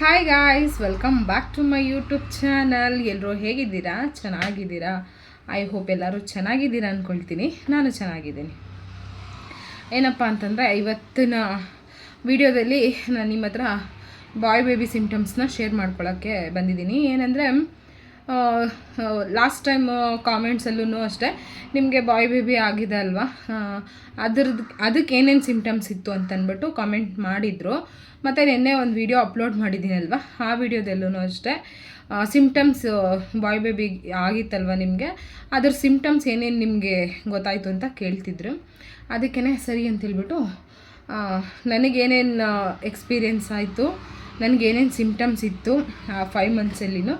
Hi guys welcome back to my YouTube channel ಎಲ್ಲರೂ ಹೇಗಿದ್ದೀರಾ? ಚೆನ್ನಾಗಿದ್ದೀರಾ? ಐ ಹೋಪ್ ಎಲ್ಲರೂ ಚೆನ್ನಾಗಿದ್ದೀರಾ ಅಂದ್ಕೊಳ್ತೀನಿ ನಾನು ಚೆನ್ನಾಗಿದ್ದೀನಿ. ಏನಪ್ಪ ಅಂತಂದರೆ, ಇವತ್ತಿನ ವಿಡಿಯೋದಲ್ಲಿ ನಾನು ನಿಮ್ಮ ಹತ್ರ ಬಾಯ್ ಬೇಬಿ ಸಿಂಪ್ಟಮ್ಸ್ನ ಶೇರ್ ಮಾಡ್ಕೊಳ್ಳೋಕ್ಕೆ ಬಂದಿದ್ದೀನಿ. ಏನಂದರೆ ಲಾಸ್ಟ್ ಟೈಮ್ ಕಾಮೆಂಟ್ಸಲ್ಲೂ ಅಷ್ಟೇ, ನಿಮಗೆ ಬಾಯ್ ಬೇಬಿ ಆಗಿದೆ ಅಲ್ವಾ? ಅದ್ರದ್ದು ಅದಕ್ಕೆ ಏನೇನು ಸಿಂಪ್ಟಮ್ಸ್ ಇತ್ತು ಅಂತಂದ್ಬಿಟ್ಟು ಕಾಮೆಂಟ್ ಮಾಡಿದರು. ಮತ್ತು ನಿನ್ನೆ ಒಂದು ವಿಡಿಯೋ ಅಪ್ಲೋಡ್ ಮಾಡಿದ್ದೀನಲ್ವ ಆ ವಿಡಿಯೋದಲ್ಲೂ ಅಷ್ಟೇ ಸಿಮ್ಟಮ್ಸ್ ಬಾಯ್ ಬೇಬಿ ಆಗಿತ್ತಲ್ವ ನಿಮಗೆ? ಅದ್ರ ಸಿಮ್ಟಮ್ಸ್ ಏನೇನು ನಿಮಗೆ ಗೊತ್ತಾಯಿತು ಅಂತ ಕೇಳ್ತಿದ್ರು. ಅದಕ್ಕೇ ಸರಿ ಅಂತೇಳ್ಬಿಟ್ಟು ನನಗೇನೇನು ಎಕ್ಸ್ಪೀರಿಯೆನ್ಸ್ ಆಯಿತು, ನನಗೇನೇನು ಸಿಮ್ಟಮ್ಸ್ ಇತ್ತು ಫೈವ್ ಮಂತ್ಸಲ್ಲಿನೂ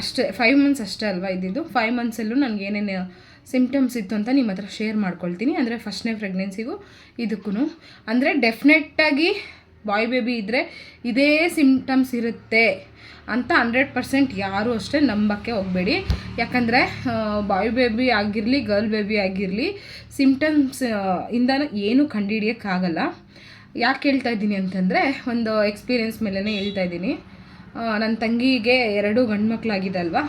ಅಷ್ಟೇ ಫೈವ್ ಮಂತ್ಸ್ ಅಷ್ಟೇ ಅಲ್ವಾ ಇದ್ದಿದ್ದು? ಫೈವ್ ಮಂತ್ಸಲ್ಲೂ ನನಗೆ ಏನೇನು ಸಿಮ್ಟಮ್ಸ್ ಇತ್ತು ಅಂತ ನಿಮ್ಮ ಹತ್ರ ಶೇರ್ ಮಾಡ್ಕೊಳ್ತೀನಿ. ಅಂದರೆ ಫಸ್ಟ್ನೇ ಪ್ರೆಗ್ನೆನ್ಸಿಗೂ ಇದಕ್ಕೂ ಅಂದರೆ ಡೆಫಿನೆಟ್ಟಾಗಿ ಬಾಯ್ ಬೇಬಿ ಇದ್ದರೆ ಇದೇ ಸಿಮ್ಟಮ್ಸ್ ಇರುತ್ತೆ ಅಂತ ಹಂಡ್ರೆಡ್ ಪರ್ಸೆಂಟ್ ಯಾರೂ ಅಷ್ಟೇ ನಂಬಕ್ಕೆ ಹೋಗಬೇಡಿ. ಯಾಕಂದರೆ ಬಾಯ್ ಬೇಬಿ ಆಗಿರಲಿ, ಗರ್ಲ್ ಬೇಬಿ ಆಗಿರಲಿ ಸಿಮ್ಟಮ್ಸ್ ಇಂದ ಏನೂ ಕಂಡುಹಿಡಿಯೋಕ್ಕಾಗಲ್ಲ. ಯಾಕೆ ಹೇಳ್ತಾ ಇದ್ದೀನಿ ಅಂತಂದರೆ, ಒಂದು ಎಕ್ಸ್ಪೀರಿಯೆನ್ಸ್ ಮೇಲೇ ಹೇಳ್ತಾ ಇದ್ದೀನಿ. ನನ್ನ ತಂಗಿಗೆ ಎರಡು ಗಂಡು ಮಕ್ಕಳಾಗಿದೆ ಅಲ್ವಾ?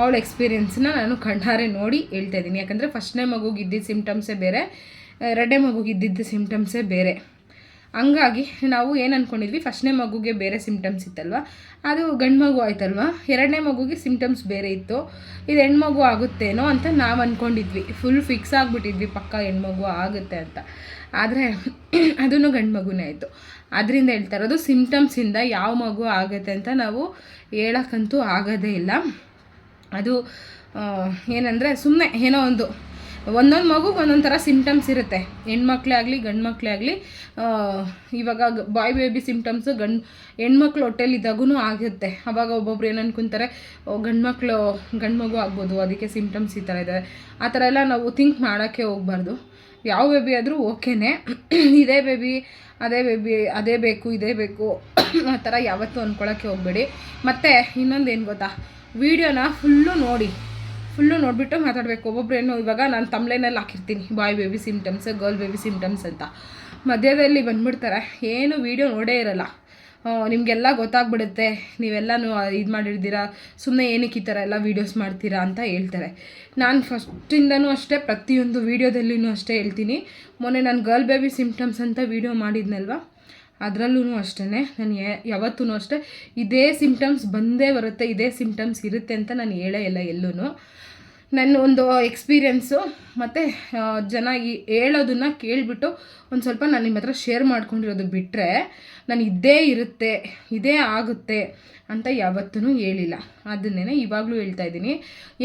ಅವಳ ಎಕ್ಸ್ಪೀರಿಯೆನ್ಸ್ನ ನಾನು ಕಣ್ಣಾರೆ ನೋಡಿ ಹೇಳ್ತಾ ಇದ್ದೀನಿ. ಯಾಕಂದರೆ, ಫಸ್ಟ್ನೇ ಮಗುಗೆ ಇದ್ದಿದ್ದ ಸಿಮ್ಟಮ್ಸೇ ಬೇರೆ, ಎರಡನೇ ಮಗುಗೆ ಇದ್ದಿದ್ದ ಸಿಮ್ಟಮ್ಸೇ ಬೇರೆ. ಹಂಗಾಗಿ ನಾವು ಏನು ಅಂದ್ಕೊಂಡಿದ್ವಿ ಫಸ್ಟ್ನೇ ಮಗುಗೆ ಬೇರೆ ಸಿಮ್ಟಮ್ಸ್ ಇತ್ತಲ್ವ? ಅದು ಗಂಡು ಮಗು ಆಯ್ತಲ್ವ? ಎರಡನೇ ಮಗುಗೆ ಸಿಮ್ಟಮ್ಸ್ ಬೇರೆ ಇತ್ತು. ಇದು ಹೆಣ್ಮಗು ಆಗುತ್ತೇನೋ ಅಂತ ನಾವು ಅಂದ್ಕೊಂಡಿದ್ವಿ ಫುಲ್ ಫಿಕ್ಸ್ ಆಗಿಬಿಟ್ಟಿದ್ವಿ, ಪಕ್ಕ ಹೆಣ್ಮಗು ಆಗುತ್ತೆ ಅಂತ. ಆದರೆ ಅದನ್ನು ಗಂಡು ಮಗುನೇ ಆಯಿತು. ಅದರಿಂದ ಹೇಳ್ತಾ ಇರೋದು ಸಿಮ್ಟಮ್ಸಿಂದ ಯಾವ ಮಗು ಆಗುತ್ತೆ ಅಂತ ನಾವು ಹೇಳೋಕ್ಕಂತೂ ಆಗೋದೇ ಇಲ್ಲ. ಅದು ಏನಂದರೆ ಸುಮ್ಮನೆ ಏನೋ ಒಂದು ಒಂದೊಂದು ಮಗುಗೆ ಒಂದೊಂದು ಥರ ಸಿಮ್ಟಮ್ಸ್ ಇರುತ್ತೆ. ಹೆಣ್ಮಕ್ಳೇ ಆಗಲಿ ಗಂಡು ಮಕ್ಕಳೇ ಆಗಲಿ ಇವಾಗ ಬಾಯ್ ಬೇಬಿ ಸಿಮ್ಟಮ್ಸು ಗಂಡು, ಹೆಣ್ಮಕ್ಳು ಹೊಟ್ಟೆಲಿದ್ದಾಗೂ ಆಗುತ್ತೆ ಅವಾಗ ಒಬ್ಬೊಬ್ರು ಏನು ಅನ್ಕೊಂತಾರೆ ಗಂಡು ಮಕ್ಕಳು ಗಂಡು ಮಗು ಆಗ್ಬೋದು, ಅದಕ್ಕೆ ಸಿಮ್ಟಮ್ಸ್ ಈ ಥರ ಇದೆ ಆ ಥರ ಎಲ್ಲ ನಾವು ಥಿಂಕ್ ಮಾಡೋಕ್ಕೆ ಹೋಗಬಾರ್ದು. ಯಾವ ಬೇಬಿ ಆದರೂ ಓಕೆನೇ. ಇದೇ ಬೇಬಿ ಅದೇ ಬೇಬಿ ಅದೇ ಬೇಕು, ಇದೇ ಬೇಕು, ಆ ಥರ ಯಾವತ್ತೂ ಅಂದ್ಕೊಳ್ಳೋಕ್ಕೆ ಹೋಗಬೇಡಿ. ಮತ್ತು ಇನ್ನೊಂದು ಏನು ಗೊತ್ತಾ? ವೀಡಿಯೋನ ಫುಲ್ಲು ನೋಡಿ. ಫುಲ್ಲು ನೋಡಿಬಿಟ್ಟು ಮಾತಾಡಬೇಕು. ಒಬ್ಬೊಬ್ರು ಏನು ಇವಾಗ ನಾನು ತಮ್ಲೇನಲ್ಲಿ ಹಾಕಿರ್ತೀನಿ. Boy baby symptoms girl baby symptoms ಅಂತ. ಮಧ್ಯದಲ್ಲಿ ಬಂದ್ಬಿಡ್ತಾರೆ. ಏನು ವೀಡಿಯೋ ನೋಡೇ ಇರಲ್ಲ. ನಿಮಗೆಲ್ಲ ಗೊತ್ತಾಗ್ಬಿಡುತ್ತೆ. ನೀವೆಲ್ಲನೂ ಇದು ಮಾಡಿರ್ತೀರಾ ಸುಮ್ಮನೆ ಏನಕ್ಕೆ ಈ ಥರ ಎಲ್ಲ ವೀಡಿಯೋಸ್ ಮಾಡ್ತೀರಾ ಅಂತ ಹೇಳ್ತಾರೆ. ನಾನು ಫಸ್ಟಿಂದನೂ ಅಷ್ಟೇ, ಪ್ರತಿಯೊಂದು ವೀಡಿಯೋದಲ್ಲಿನೂ ಅಷ್ಟೇ ಹೇಳ್ತೀನಿ. ಮೊನ್ನೆ ನಾನು ಗರ್ಲ್ ಬೇಬಿ ಸಿಮ್ಟಮ್ಸ್ ಅಂತ ವೀಡಿಯೋ ಮಾಡಿದ್ನಲ್ವ? ಅದರಲ್ಲೂ ಅಷ್ಟೇ ನಾನು ಯಾವತ್ತೂ ಅಷ್ಟೇ. ಇದೇ ಸಿಮ್ಟಮ್ಸ್ ಬಂದೇ ಬರುತ್ತೆ, ಇದೇ ಸಿಮ್ಟಮ್ಸ್ ಇರುತ್ತೆ ಅಂತ ನಾನು ಹೇಳೇ ಇಲ್ಲ ಎಲ್ಲೂ ನನ್ನ ಒಂದು ಎಕ್ಸ್ಪೀರಿಯೆನ್ಸು ಮತ್ತು ಜನ ಹೇಳೋದನ್ನು ಕೇಳಿಬಿಟ್ಟು ಒಂದು ಸ್ವಲ್ಪ ನಾನು ನಿಮ್ಮ ಹತ್ರ ಶೇರ್ ಮಾಡ್ಕೊಂಡಿರೋದು ಬಿಟ್ಟರೆ ನಾನು ಇದೇ ಇರುತ್ತೆ, ಇದೇ ಆಗುತ್ತೆ ಅಂತ ಯಾವತ್ತೂ ಹೇಳಿಲ್ಲ. ಅದನ್ನೇ ಇವಾಗಲೂ ಹೇಳ್ತಾ ಇದ್ದೀನಿ.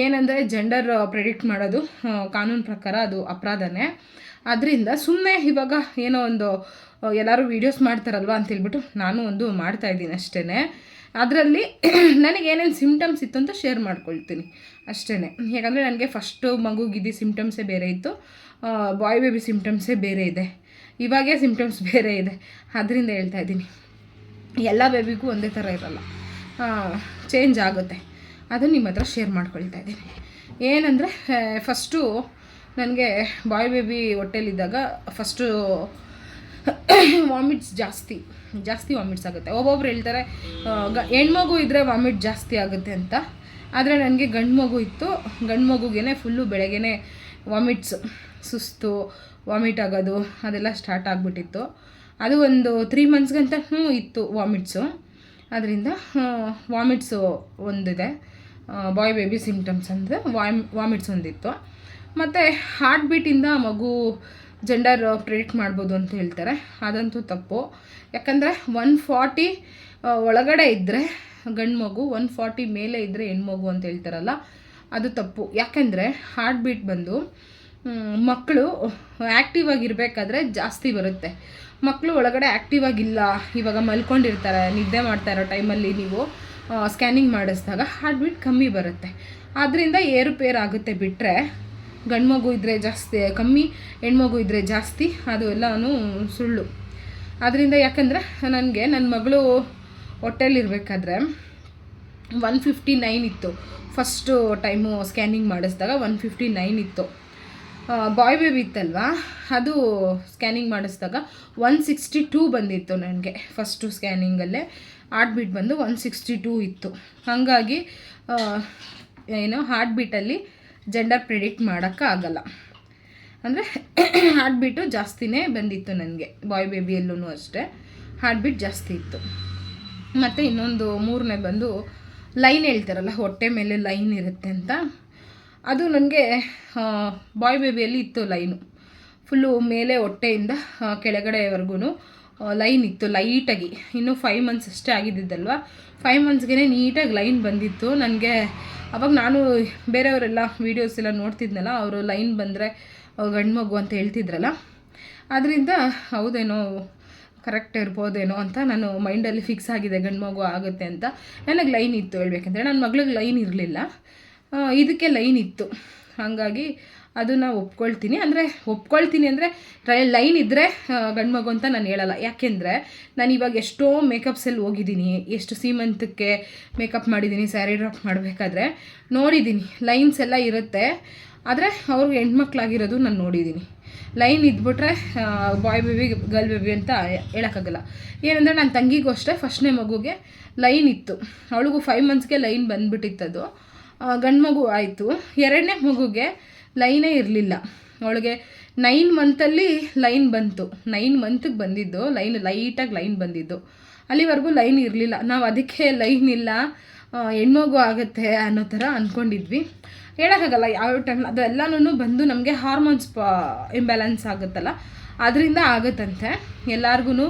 ಏನಂದರೆ ಜೆಂಡರ್ ಪ್ರೆಡಿಕ್ಟ್ ಮಾಡೋದು ಕಾನೂನು ಪ್ರಕಾರ ಅದು ಅಪರಾಧನೇ. ಅದರಿಂದ ಸುಮ್ಮನೆ ಇವಾಗ ಏನೋ ಒಂದು ಎಲ್ಲರೂ ವೀಡಿಯೋಸ್ ಮಾಡ್ತಾರಲ್ವ ಅಂತೇಳ್ಬಿಟ್ಟು ನಾನು ಒಂದು ಮಾಡ್ತಾಯಿದ್ದೀನಿ ಅಷ್ಟೇ ಅದರಲ್ಲಿ ನನಗೆ ಏನೇನು ಸಿಮ್ಟಮ್ಸ್ ಇತ್ತು ಅಂತ ಶೇರ್ ಮಾಡ್ಕೊಳ್ತೀನಿ. ಅಷ್ಟೇ ಯಾಕಂದರೆ ನನಗೆ ಫಸ್ಟು ಮಗುಗಿದ್ದು ಸಿಮ್ಟಮ್ಸೇ ಬೇರೆ ಇತ್ತು. ಬಾಯ್ ಬೇಬಿ ಸಿಮ್ಟಮ್ಸೇ ಬೇರೆ ಇದೆ. ಇವಾಗೇ ಸಿಮ್ಟಮ್ಸ್ ಬೇರೆ ಇದೆ. ಅದರಿಂದ ಹೇಳ್ತಾ ಇದ್ದೀನಿ. ಎಲ್ಲ ಬೇಬಿಗೂ ಒಂದೇ ಥರ ಇರಲ್ಲ. ಚೇಂಜ್ ಆಗುತ್ತೆ. ಅದನ್ನು ನಿಮ್ಮ ಹತ್ರ ಶೇರ್ ಮಾಡ್ಕೊಳ್ತಾ ಇದ್ದೀನಿ. ಏನಂದರೆ ಫಸ್ಟು ನನಗೆ ಬಾಯ್ ಬೇಬಿ ಹೊಟ್ಟೆಲಿದ್ದಾಗ ಫಸ್ಟು ವಾಮಿಟ್ಸ್ ಜಾಸ್ತಿ. ಜಾಸ್ತಿ ವಾಮಿಟ್ಸ್ ಆಗುತ್ತೆ. ಒಬ್ಬೊಬ್ರು ಹೇಳ್ತಾರೆ ಗ, ಹೆಣ್ಮಗು ಇದ್ದರೆ ವಾಮಿಟ್ ಜಾಸ್ತಿ ಆಗುತ್ತೆ ಅಂತ. ಆದರೆ ನನಗೆ ಗಂಡು ಮಗು ಇತ್ತು. ಗಂಡು ಮಗುಗೇ ಫುಲ್ಲು ಬೆಳಗ್ಗೆ ವಾಮಿಟ್ಸ್ ಸುಸ್ತು ವಾಮಿಟ್ ಆಗೋದು ಅದೆಲ್ಲ ಸ್ಟಾರ್ಟ್ ಆಗಿಬಿಟ್ಟಿತ್ತು. ಅದು ಒಂದು ತ್ರೀ ಮಂತ್ಸ್ಗಂತ ಹ್ಞೂ, ಇತ್ತು ವಾಮಿಟ್ಸು ಅದರಿಂದ ವಾಮಿಟ್ಸು ಒಂದಿದೆ. ಬಾಯ್ ಬೇಬಿ ಸಿಂಪ್ಟಮ್ಸ್ ಅಂದರೆ ವಾಮ್ ವಾಮಿಟ್ಸ್ ಒಂದಿತ್ತು. ಮತ್ತು ಹಾರ್ಟ್ ಬೀಟಿಂದ ಮಗು ಜೆಂಡರ್ ಪ್ರಿಡಿಕ್ಟ್ ಮಾಡ್ಬೋದು ಅಂತ ಹೇಳ್ತಾರೆ. ಅದಂತೂ ತಪ್ಪು. ಯಾಕಂದರೆ ಒನ್ ಫಾರ್ಟಿ ಒಳಗಡೆ ಇದ್ದರೆ ಗಂಡು ಮಗು ಒನ್ ಫಾರ್ಟಿ ಮೇಲೆ ಇದ್ದರೆ ಹೆಣ್ಮಗು ಅಂತ ಹೇಳ್ತಾರಲ್ಲ, ಅದು ತಪ್ಪು. ಯಾಕೆಂದರೆ ಹಾರ್ಟ್ ಬೀಟ್ ಬಂದು ಮಕ್ಕಳು ಆ್ಯಕ್ಟಿವ್ ಆಗಿರಬೇಕಾದ್ರೆ ಜಾಸ್ತಿ ಬರುತ್ತೆ. ಮಕ್ಕಳು ಒಳಗಡೆ ಆ್ಯಕ್ಟಿವ್ ಆಗಿಲ್ಲ, ಇವಾಗ ಮಲ್ಕೊಂಡಿರ್ತಾರೆ, ನಿದ್ದೆ ಮಾಡ್ತಾ ಇರೋ ಟೈಮಲ್ಲಿ ನೀವು ಸ್ಕ್ಯಾನಿಂಗ್ ಮಾಡಿಸಿದಾಗ ಹಾರ್ಟ್ ಬೀಟ್ ಕಮ್ಮಿ ಬರುತ್ತೆ. ಆದ್ದರಿಂದ ಏರುಪೇರು ಆಗುತ್ತೆ ಬಿಟ್ಟರೆ ಗಂಡು ಮಗು ಇದ್ದರೆ ಜಾಸ್ತಿ, ಕಮ್ಮಿ ಹೆಣ್ಮಗು ಇದ್ದರೆ ಜಾಸ್ತಿ, ಅದು ಎಲ್ಲನೂ ಸುಳ್ಳು. ಅದರಿಂದ ಯಾಕಂದರೆ, ನನಗೆ ನನ್ನ ಮಗಳು ಹೊಟ್ಟೆಲಿರ್ಬೇಕಾದ್ರೆ ಒನ್ ಫಿಫ್ಟಿ ನೈನ್ ಇತ್ತು. ಫಸ್ಟು ಟೈಮು ಸ್ಕ್ಯಾನಿಂಗ್ ಮಾಡಿಸಿದಾಗ ಒನ್ ಫಿಫ್ಟಿ ನೈನ್ ಇತ್ತು ಬಾಯ್ ಬೇಬಿ ಇತ್ತಲ್ವಾ? ಅದು ಸ್ಕ್ಯಾನಿಂಗ್ ಮಾಡಿಸ್ದಾಗ ಒನ್ ಸಿಕ್ಸ್ಟಿ ಟೂ ಬಂದಿತ್ತು ನನಗೆ ಫಸ್ಟು ಸ್ಕ್ಯಾನಿಂಗಲ್ಲೇ ಹಾರ್ಟ್ ಬೀಟ್ ಬಂದು ಒನ್ ಸಿಕ್ಸ್ಟಿ ಟೂ ಇತ್ತು. ಹಾಗಾಗಿ ಏನು ಹಾರ್ಟ್ ಬೀಟಲ್ಲಿ ಜೆಂಡರ್ ಪ್ರಿಡಿಕ್ಟ್ ಮಾಡೋಕ್ಕಾಗಲ್ಲ ಅಂದರೆ ಹಾರ್ಟ್ ಬೀಟು ಜಾಸ್ತಿನೇ ಬಂದಿತ್ತು ನನಗೆ. ಬಾಯ್ ಬೇಬಿಯಲ್ಲೂ ಅಷ್ಟೇ. ಹಾರ್ಟ್ ಬೀಟ್ ಜಾಸ್ತಿ ಇತ್ತು. ಮತ್ತು ಇನ್ನೊಂದು ಮೂರನೇ ಬಂದು ಲೈನ್ ಹೇಳ್ತಾರಲ್ಲ, ಹೊಟ್ಟೆ ಮೇಲೆ ಲೈನ್ ಇರುತ್ತೆ ಅಂತ. ಅದು ನನಗೆ ಬಾಯ್ ಬೇಬಿಯಲ್ಲಿ ಇತ್ತು ಲೈನು. ಫುಲ್ಲು ಮೇಲೆ ಹೊಟ್ಟೆಯಿಂದ ಕೆಳಗಡೆವರೆಗೂ ಲೈನ್ ಇತ್ತು ಲೈಟಾಗಿ. ಇನ್ನೂ ಫೈವ್ ಮಂತ್ಸ್ ಅಷ್ಟೇ ಆಗಿದ್ದಿದ್ದಲ್ವ? ಫೈವ್ ಮಂತ್ಸ್ಗೆ ನೀಟಾಗಿ ಲೈನ್ ಬಂದಿತ್ತು. ನನಗೆ ಅವಾಗ ನಾನು ಬೇರೆಯವರೆಲ್ಲ ವೀಡಿಯೋಸ್ ಎಲ್ಲ ನೋಡ್ತಿದ್ನಲ್ಲ, ಅವರು ಲೈನ್ ಬಂದರೆ ಗಂಡು ಮಗು ಅಂತ ಹೇಳ್ತಿದ್ರಲ್ಲ. ಅದರಿಂದ ಹೌದೇನೋ ಕರೆಕ್ಟ್ ಇರ್ಬೋದೇನೋ ಅಂತ ನಾನು ಮೈಂಡಲ್ಲಿ ಫಿಕ್ಸ್ ಆಗಿದೆ, ಗಂಡು ಮಗು ಆಗುತ್ತೆ ಅಂತ. ನನಗೆ ಲೈನ್ ಇತ್ತು ಹೇಳ್ಬೇಕಂದ್ರೆ ನನ್ನ ಮಗಳಿಗೆ ಲೈನ್ ಇರಲಿಲ್ಲ. ಇದಕ್ಕೆ ಲೈನ್ ಇತ್ತು. ಹಾಗಾಗಿ ಅದನ್ನು ಒಪ್ಕೊಳ್ತೀನಿ. ಅಂದರೆ ಒಪ್ಕೊಳ್ತೀನಿ ಅಂದರೆ ಲೈನ್ ಇದ್ದರೆ ಗಂಡು ಮಗು ಅಂತ ನಾನು ಹೇಳಲ್ಲ. ಯಾಕೆಂದರೆ, ನಾನು ಇವಾಗ ಎಷ್ಟೋ ಮೇಕಪ್ಸಲ್ಲಿ ಹೋಗಿದ್ದೀನಿ. ಎಷ್ಟು ಸೀಮಂತಕ್ಕೆ ಮೇಕಪ್ ಮಾಡಿದ್ದೀನಿ ಸ್ಯಾರಿ ಡ್ರಾಪ್ ಮಾಡಬೇಕಾದ್ರೆ ನೋಡಿದ್ದೀನಿ. ಲೈನ್ಸ್ ಎಲ್ಲ ಇರುತ್ತೆ. ಆದರೆ, ಅವ್ರಿಗೆ ಹೆಣ್ಮಕ್ಳಾಗಿರೋದು ನಾನು ನೋಡಿದ್ದೀನಿ. ಲೈನ್ ಇದ್ಬಿಟ್ರೆ ಬಾಯ್ ಬೇಬಿ ಗರ್ಲ್ ಬೇಬಿ ಅಂತ ಹೇಳೋಕ್ಕಾಗಲ್ಲ. ಏನಂದರೆ ನನ್ನ ತಂಗಿಗೂ ಅಷ್ಟೇ ಫಸ್ಟ್ನೇ ಮಗುಗೆ ಲೈನ್ ಇತ್ತು. ಅವಳಿಗೂ ಫೈವ್ ಮಂತ್ಸ್ಗೆ ಲೈನ್ ಬಂದುಬಿಟ್ಟಿತ್ತದು. ಗಂಡು ಮಗು ಆಯಿತು. ಎರಡನೇ ಮಗುಗೆ ಲೈನೇ ಇರಲಿಲ್ಲ. ಅವಳಿಗೆ ನೈನ್ ಮಂತಲ್ಲಿ ಲೈನ್ ಬಂತು. ನೈನ್ ಮಂತಿಗೆ ಬಂದಿದ್ದು, ಲೈನ್ ಲೈಟಾಗಿ ಲೈನ್ ಬಂದಿದ್ದು. ಅಲ್ಲಿವರೆಗೂ ಲೈನ್ ಇರಲಿಲ್ಲ. ನಾವು ಅದಕ್ಕೆ ಲೈನ್ ಇಲ್ಲ ಹೆಣ್ಮಗು ಆಗುತ್ತೆ ಅನ್ನೋ ಥರ ಅಂದ್ಕೊಂಡಿದ್ವಿ ಹೇಳೋಕ್ಕಾಗಲ್ಲ, ಯಾವ ಟೈಮ್ ಅದೆಲ್ಲನೂ ಬಂದು ನಮಗೆ ಹಾರ್ಮೋನ್ಸ್ ಪ ಇಂಬ್ಯಾಲೆನ್ಸ್ ಆಗುತ್ತಲ್ಲ ಅದರಿಂದ ಆಗುತ್ತಂತೆ. ಎಲ್ಲರಿಗೂ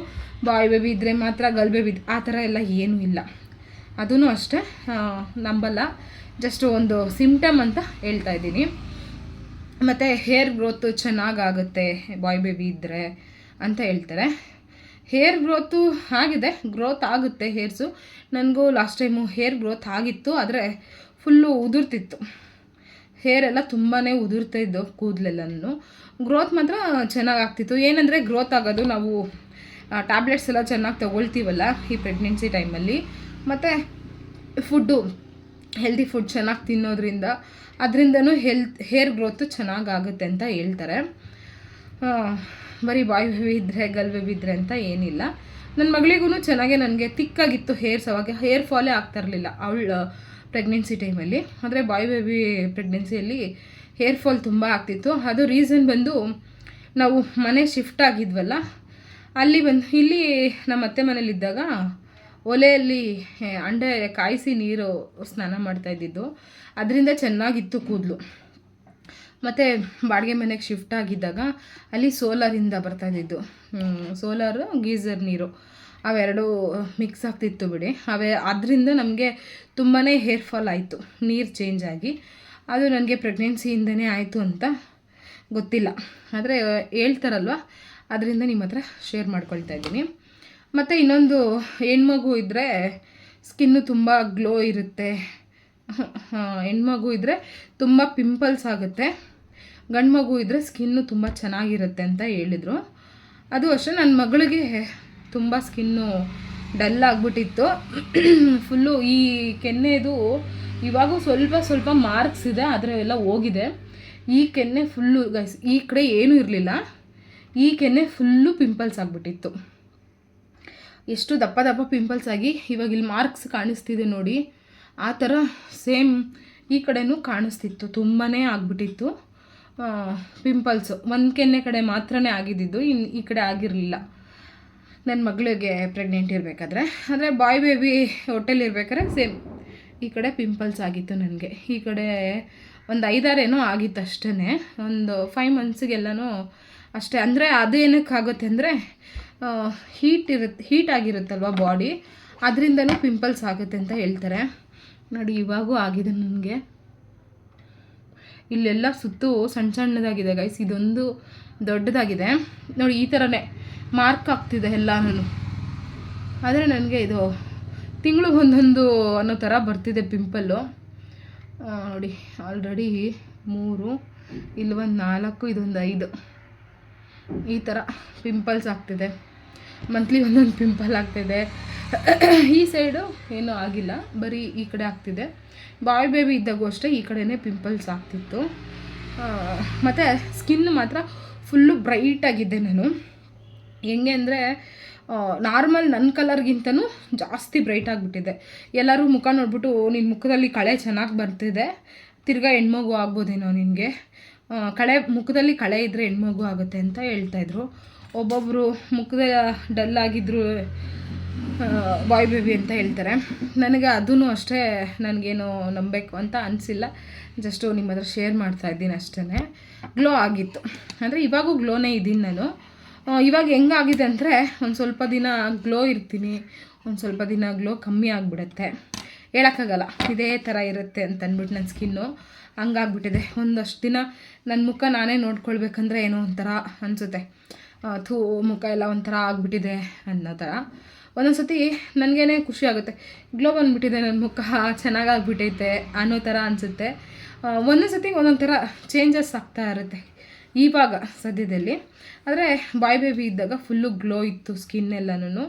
ಬಾಯ್ ಬೇಬಿ ಇದ್ದರೆ ಮಾತ್ರ ಗರ್ಲ್ ಬೇಬಿ ಆ ಥರ ಎಲ್ಲ ಏನೂ ಇಲ್ಲ. ಅದೂ ಅಷ್ಟೇ ನಂಬಲ್ಲ. ಜಸ್ಟ್ ಒಂದು ಸಿಮ್ಟಮ್ ಅಂತ ಹೇಳ್ತಾ ಇದ್ದೀನಿ. ಮತ್ತು ಹೇರ್ ಗ್ರೋತು ಚೆನ್ನಾಗಾಗುತ್ತೆ ಬಾಯ್ ಬೇಬಿ ಇದ್ದರೆ ಅಂತ ಹೇಳ್ತಾರೆ. ಹೇರ್ ಗ್ರೋತು ಆಗಿದೆ ಗ್ರೋತ್ ಆಗುತ್ತೆ ಹೇರ್ಸು ನನಗೂ ಲಾಸ್ಟ್ ಟೈಮು ಹೇರ್ ಗ್ರೋತ್ ಆಗಿತ್ತು, ಆದರೆ ಫುಲ್ಲು ಉದುರ್ತಿತ್ತು. ಹೇರ್ ಎಲ್ಲ ತುಂಬಾ ಉದುರ್ತಾ ಇದ್ದು ಕೂದಲೆಲ್ಲನೂ. ಗ್ರೋತ್ ಮಾತ್ರ ಚೆನ್ನಾಗಿ ಆಗ್ತಿತ್ತು. ಏನಂದರೆ ಗ್ರೋತ್ ಆಗೋದು ನಾವು ಟ್ಯಾಬ್ಲೆಟ್ಸ್ ಎಲ್ಲ ಚೆನ್ನಾಗಿ ತೊಗೊಳ್ತೀವಲ್ಲ ಈ ಪ್ರೆಗ್ನೆನ್ಸಿ ಟೈಮಲ್ಲಿ ಮತ್ತು ಫುಡ್ಡು ಹೆಲ್ದಿ ಫುಡ್ ಚೆನ್ನಾಗಿ ತಿನ್ನೋದ್ರಿಂದ ಅದರಿಂದನೂ ಹೆಲ್ತ್ ಹೇರ್ ಗ್ರೋತು ಚೆನ್ನಾಗಾಗುತ್ತೆ ಅಂತ ಹೇಳ್ತಾರೆ. ಬರೀ ಬಾಯ್ ಬೇಬಿ ಇದ್ದರೆ ಗಲ್ ಬೇಬಿ ಇದ್ದರೆ ಅಂತ ಏನಿಲ್ಲ. ನನ್ನ ಮಗಳಿಗೂ ಚೆನ್ನಾಗೆ ನನಗೆ ತಿಕ್ಕಾಗಿತ್ತು ಹೇರ್ಸ್ ಅವಾಗ ಹೇರ್ ಫಾಲೇ ಆಗ್ತಾ ಇರಲಿಲ್ಲ. ಅವಳ ಪ್ರೆಗ್ನೆನ್ಸಿ ಟೈಮಲ್ಲಿ ಆದರೆ ಬಾಯ್ ಬೇಬಿ ಪ್ರೆಗ್ನೆನ್ಸಿಯಲ್ಲಿ ಹೇರ್ ಫಾಲ್ ತುಂಬ ಆಗ್ತಿತ್ತು. ಅದು ರೀಸನ್ ಬಂದು ನಾವು ಮನೆ ಶಿಫ್ಟ್ ಆಗಿದ್ವಲ್ಲ, ಅಲ್ಲಿ ಬಂದು, ಇಲ್ಲಿ ನಮ್ಮ ಅತ್ತೆ ಮನೇಲಿದ್ದಾಗ ಒಲೆಯಲ್ಲಿ ಅಂಡೆ ಕಾಯಿಸಿ ನೀರು ಸ್ನಾನ ಮಾಡ್ತಾ ಇದ್ದಿದ್ದು. ಅದರಿಂದ ಚೆನ್ನಾಗಿತ್ತು ಕೂದಲು. ಮತ್ತು ಬಾಡಿಗೆ ಮನೆಗೆ ಶಿಫ್ಟ್ ಆಗಿದ್ದಾಗ ಅಲ್ಲಿ ಸೋಲಾರಿಂದ ಇದ್ದಿದ್ದು. ಸೋಲಾರು ಗೀಝರ್ ನೀರು. ಅವೆರಡು ಮಿಕ್ಸ್ ಆಗ್ತಿತ್ತು ಬಿಡಿ. ಅವೇ, ಅದರಿಂದ ನಮಗೆ ತುಂಬಾ ಹೇರ್ ಫಾಲ್ ಆಯಿತು, ನೀರು ಚೇಂಜ್ ಆಗಿ. ಅದು ನನಗೆ ಪ್ರೆಗ್ನೆನ್ಸಿಯಿಂದನೇ ಆಯಿತು ಅಂತ ಗೊತ್ತಿಲ್ಲ. ಆದರೆ ಹೇಳ್ತಾರಲ್ವ, ಅದರಿಂದ ನಿಮ್ಮ ಹತ್ರ ಶೇರ್ ಮಾಡ್ಕೊಳ್ತಾ ಇದ್ದೀನಿ. ಮತ್ತು ಇನ್ನೊಂದು, ಹೆಣ್ಮಗು ಇದ್ದರೆ ಸ್ಕಿನ್ನು ತುಂಬ ಗ್ಲೋ ಇರುತ್ತೆ. ಹೆಣ್ಮಗು ಇದ್ದರೆ ತುಂಬ ಪಿಂಪಲ್ಸ್ ಆಗುತ್ತೆ. ಗಂಡು ಮಗು ಇದ್ದರೆ ಸ್ಕಿನ್ನು ತುಂಬ ಚೆನ್ನಾಗಿರುತ್ತೆ ಅಂತ ಹೇಳಿದರು. ಅದು ಅಷ್ಟೇ ನನ್ನ ಮಗಳಿಗೆ ತುಂಬ ಸ್ಕಿನ್ನು ಡಲ್ ಆಗಿಬಿಟ್ಟಿತ್ತು. ಫುಲ್ಲು ಈ ಕೆನ್ನೆದು ಇವಾಗೂ ಸ್ವಲ್ಪ ಸ್ವಲ್ಪ ಮಾರ್ಕ್ಸ್ ಇದೆ, ಆದರೆ ಎಲ್ಲ ಹೋಗಿದೆ. ಈ ಕೆನ್ನೆ ಫುಲ್ಲು ಗೈಸ್ ಈ ಕಡೆ ಏನೂ ಇರಲಿಲ್ಲ. ಈ ಕೆನ್ನೆ ಫುಲ್ಲು ಪಿಂಪಲ್ಸ್ ಆಗಿಬಿಟ್ಟಿತ್ತು. ಎಷ್ಟು ದಪ್ಪ ದಪ್ಪ ಪಿಂಪಲ್ಸ್ ಆಗಿ ಇವಾಗ ಇಲ್ಲಿ ಮಾರ್ಕ್ಸ್ ಕಾಣಿಸ್ತಿದೆ ನೋಡಿ. ಆ ಥರ ಸೇಮ್ ಈ ಕಡೆನೂ ಕಾಣಿಸ್ತಿತ್ತು ತುಂಬಾ ಆಗಿಬಿಟ್ಟಿತ್ತು. ಪಿಂಪಲ್ಸು ಒಂದು ಕೆನ್ನೆ ಕಡೆ ಮಾತ್ರನೇ ಆಗಿದ್ದಿದ್ದು ಇನ್ನು ಈ ಕಡೆ ಆಗಿರಲಿಲ್ಲ. ನನ್ನ ಮಗಳಿಗೆ ಪ್ರೆಗ್ನೆಂಟ್ ಇರಬೇಕಾದ್ರೆ. ಅಂದರೆ ಬಾಯ್ ಬೇಬಿ ಹೋಟೆಲ್ ಇರಬೇಕಾದ್ರೆ ಸೇಮ್ ಈ ಕಡೆ ಪಿಂಪಲ್ಸ್ ಆಗಿತ್ತು ನನಗೆ. ಈ ಕಡೆ ಒಂದು ಐದಾರೇನೋ ಆಗಿತ್ತು ಅಷ್ಟೇ ಒಂದು ಫೈವ್ ಮಂತ್ಸಿಗೆಲ್ಲನೂ ಅಷ್ಟೇ. ಅಂದರೆ ಅದು ಏನಕ್ಕಾಗುತ್ತೆ ಅಂದರೆ ಹೀಟ್ ಇರುತ್ತೆ ಹೀಟ್ ಆಗಿರುತ್ತಲ್ವ ಬಾಡಿ ಅದರಿಂದನೂ ಪಿಂಪಲ್ಸ್ ಆಗುತ್ತೆ ಅಂತ ಹೇಳ್ತಾರೆ. ನೋಡಿ, ಇವಾಗೂ ಆಗಿದೆ ನನಗೆ. ಇಲ್ಲೆಲ್ಲ ಸುತ್ತು ಸಣ್ಣ ಸಣ್ಣದಾಗಿದೆ ಗೈಸ್ ಇದೊಂದು ದೊಡ್ಡದಾಗಿದೆ. ನೋಡಿ, ಈ ಥರನೇ ಮಾರ್ಕ್ ಆಗ್ತಿದೆ ಎಲ್ಲಾನು ಆದರೆ ನನಗೆ ಇದು ತಿಂಗಳಿಗೆ ಒಂದೊಂದು ಅನ್ನೋ ಥರ ಬರ್ತಿದೆ ಪಿಂಪಲ್ಲು ನೋಡಿ ಆಲ್ರೆಡಿ ಮೂರು, ಇಲ್ಲಿ ಒಂದು ನಾಲ್ಕು, ಇದೊಂದು ಐದು. ಈ ಥರ ಪಿಂಪಲ್ಸ್ ಆಗ್ತಿದೆ. ಮಂತ್ಲಿ ಒಂದೊಂದು ಪಿಂಪಲ್ ಆಗ್ತಿದೆ. ಈ ಸೈಡು ಏನೂ ಆಗಿಲ್ಲ, ಬರೀ ಈ ಕಡೆ ಆಗ್ತಿದೆ. ಬಾಯ್ ಬೇಬಿ ಇದ್ದಾಗೂ ಅಷ್ಟೇ ಈ ಕಡೆನೇ ಪಿಂಪಲ್ಸ್ ಆಗ್ತಿತ್ತು. ಮತ್ತು ಸ್ಕಿನ್ ಮಾತ್ರ ಫುಲ್ಲು ಬ್ರೈಟಾಗಿದ್ದೆ ನಾನು. ಹೆಂಗೆ ಅಂದರೆ ನಾರ್ಮಲ್ ನನ್ನ ಕಲರ್ಗಿಂತನೂ ಜಾಸ್ತಿ ಬ್ರೈಟ್ ಆಗಿಬಿಟ್ಟಿದೆ. ಎಲ್ಲರೂ ಮುಖ ನೋಡ್ಬಿಟ್ಟು ನಿನ್ನ ಮುಖದಲ್ಲಿ ಕಳೆ ಚೆನ್ನಾಗಿ ಬರ್ತಿದೆ. ತಿರ್ಗಾ ಹೆಣ್ಮಗು ಆಗ್ಬೋದೇನೋ ನಿನಗೆ. ಕಳೆ, ಮುಖದಲ್ಲಿ ಕಳೆ ಇದ್ದರೆ ಹೆಣ್ಮಗು ಆಗುತ್ತೆ ಅಂತ ಹೇಳ್ತಾಯಿದ್ರು ಒಬ್ಬೊಬ್ಬರು ಮುಖದ ಡಲ್ ಆಗಿದ್ರು ಬಾಯ್ ಬೇಬಿ ಅಂತ ಹೇಳ್ತಾರೆ. ನನಗೆ ಅದೂ ಅಷ್ಟೇ ನನಗೇನು ನಂಬಬೇಕು ಅಂತ ಅನಿಸಿಲ್ಲ. ಜಸ್ಟು ನಿಮ್ಮ ಹತ್ರ ಶೇರ್ ಮಾಡ್ತಾ ಇದ್ದೀನಿ ಅಷ್ಟೇ ಗ್ಲೋ ಆಗಿತ್ತು. ಅಂದರೆ ಇವಾಗೂ ಗ್ಲೋನೇ ಇದ್ದೀನಿ ನಾನು. ಇವಾಗ ಹೆಂಗಾಗಿದೆ ಅಂದರೆ ಒಂದು ಸ್ವಲ್ಪ ದಿನ ಗ್ಲೋ ಇರ್ತೀನಿ, ಒಂದು ಸ್ವಲ್ಪ ದಿನ ಗ್ಲೋ ಕಮ್ಮಿ ಆಗಿಬಿಡುತ್ತೆ. ಹೇಳೋಕ್ಕಾಗಲ್ಲ, ಇದೇ ಥರ ಇರುತ್ತೆ ಅಂತ ಅಂದ್ಬಿಟ್ಟು ನನ್ನ ಸ್ಕಿನ್ನು ಹಂಗಾಗ್ಬಿಟ್ಟಿದೆ. ಒಂದಷ್ಟು ದಿನ ನನ್ನ ಮುಖ ನಾನೇ ನೋಡ್ಕೊಳ್ಬೇಕಂದ್ರೆ ಏನೋ ಒಂಥರ ಅನಿಸುತ್ತೆ. ಥೂ, ಮುಖ ಎಲ್ಲ ಒಂಥರ ಆಗಿಬಿಟ್ಟಿದೆ ಅನ್ನೋ ಥರ ಒಂದೊಂದು ಸತಿ ನನಗೇನೆ ಖುಷಿ ಆಗುತ್ತೆ. ಗ್ಲೋ ಬಂದುಬಿಟ್ಟಿದೆ ನನ್ನ ಮುಖ, ಚೆನ್ನಾಗಾಗ್ಬಿಟ್ಟೈತೆ ಅನ್ನೋ ಥರ ಅನಿಸುತ್ತೆ. ಒಂದೊಂದು ಸತಿ ಒಂದೊಂದು ಥರ ಚೇಂಜಸ್ ಆಗ್ತಾ ಇರುತ್ತೆ. ಇವಾಗ ಸದ್ಯದಲ್ಲಿ. ಆದರೆ ಬಾಯ್ ಬೇಬಿ ಇದ್ದಾಗ ಫುಲ್ಲು ಗ್ಲೋ ಇತ್ತು ಸ್ಕಿನ್ ಎಲ್ಲನೂ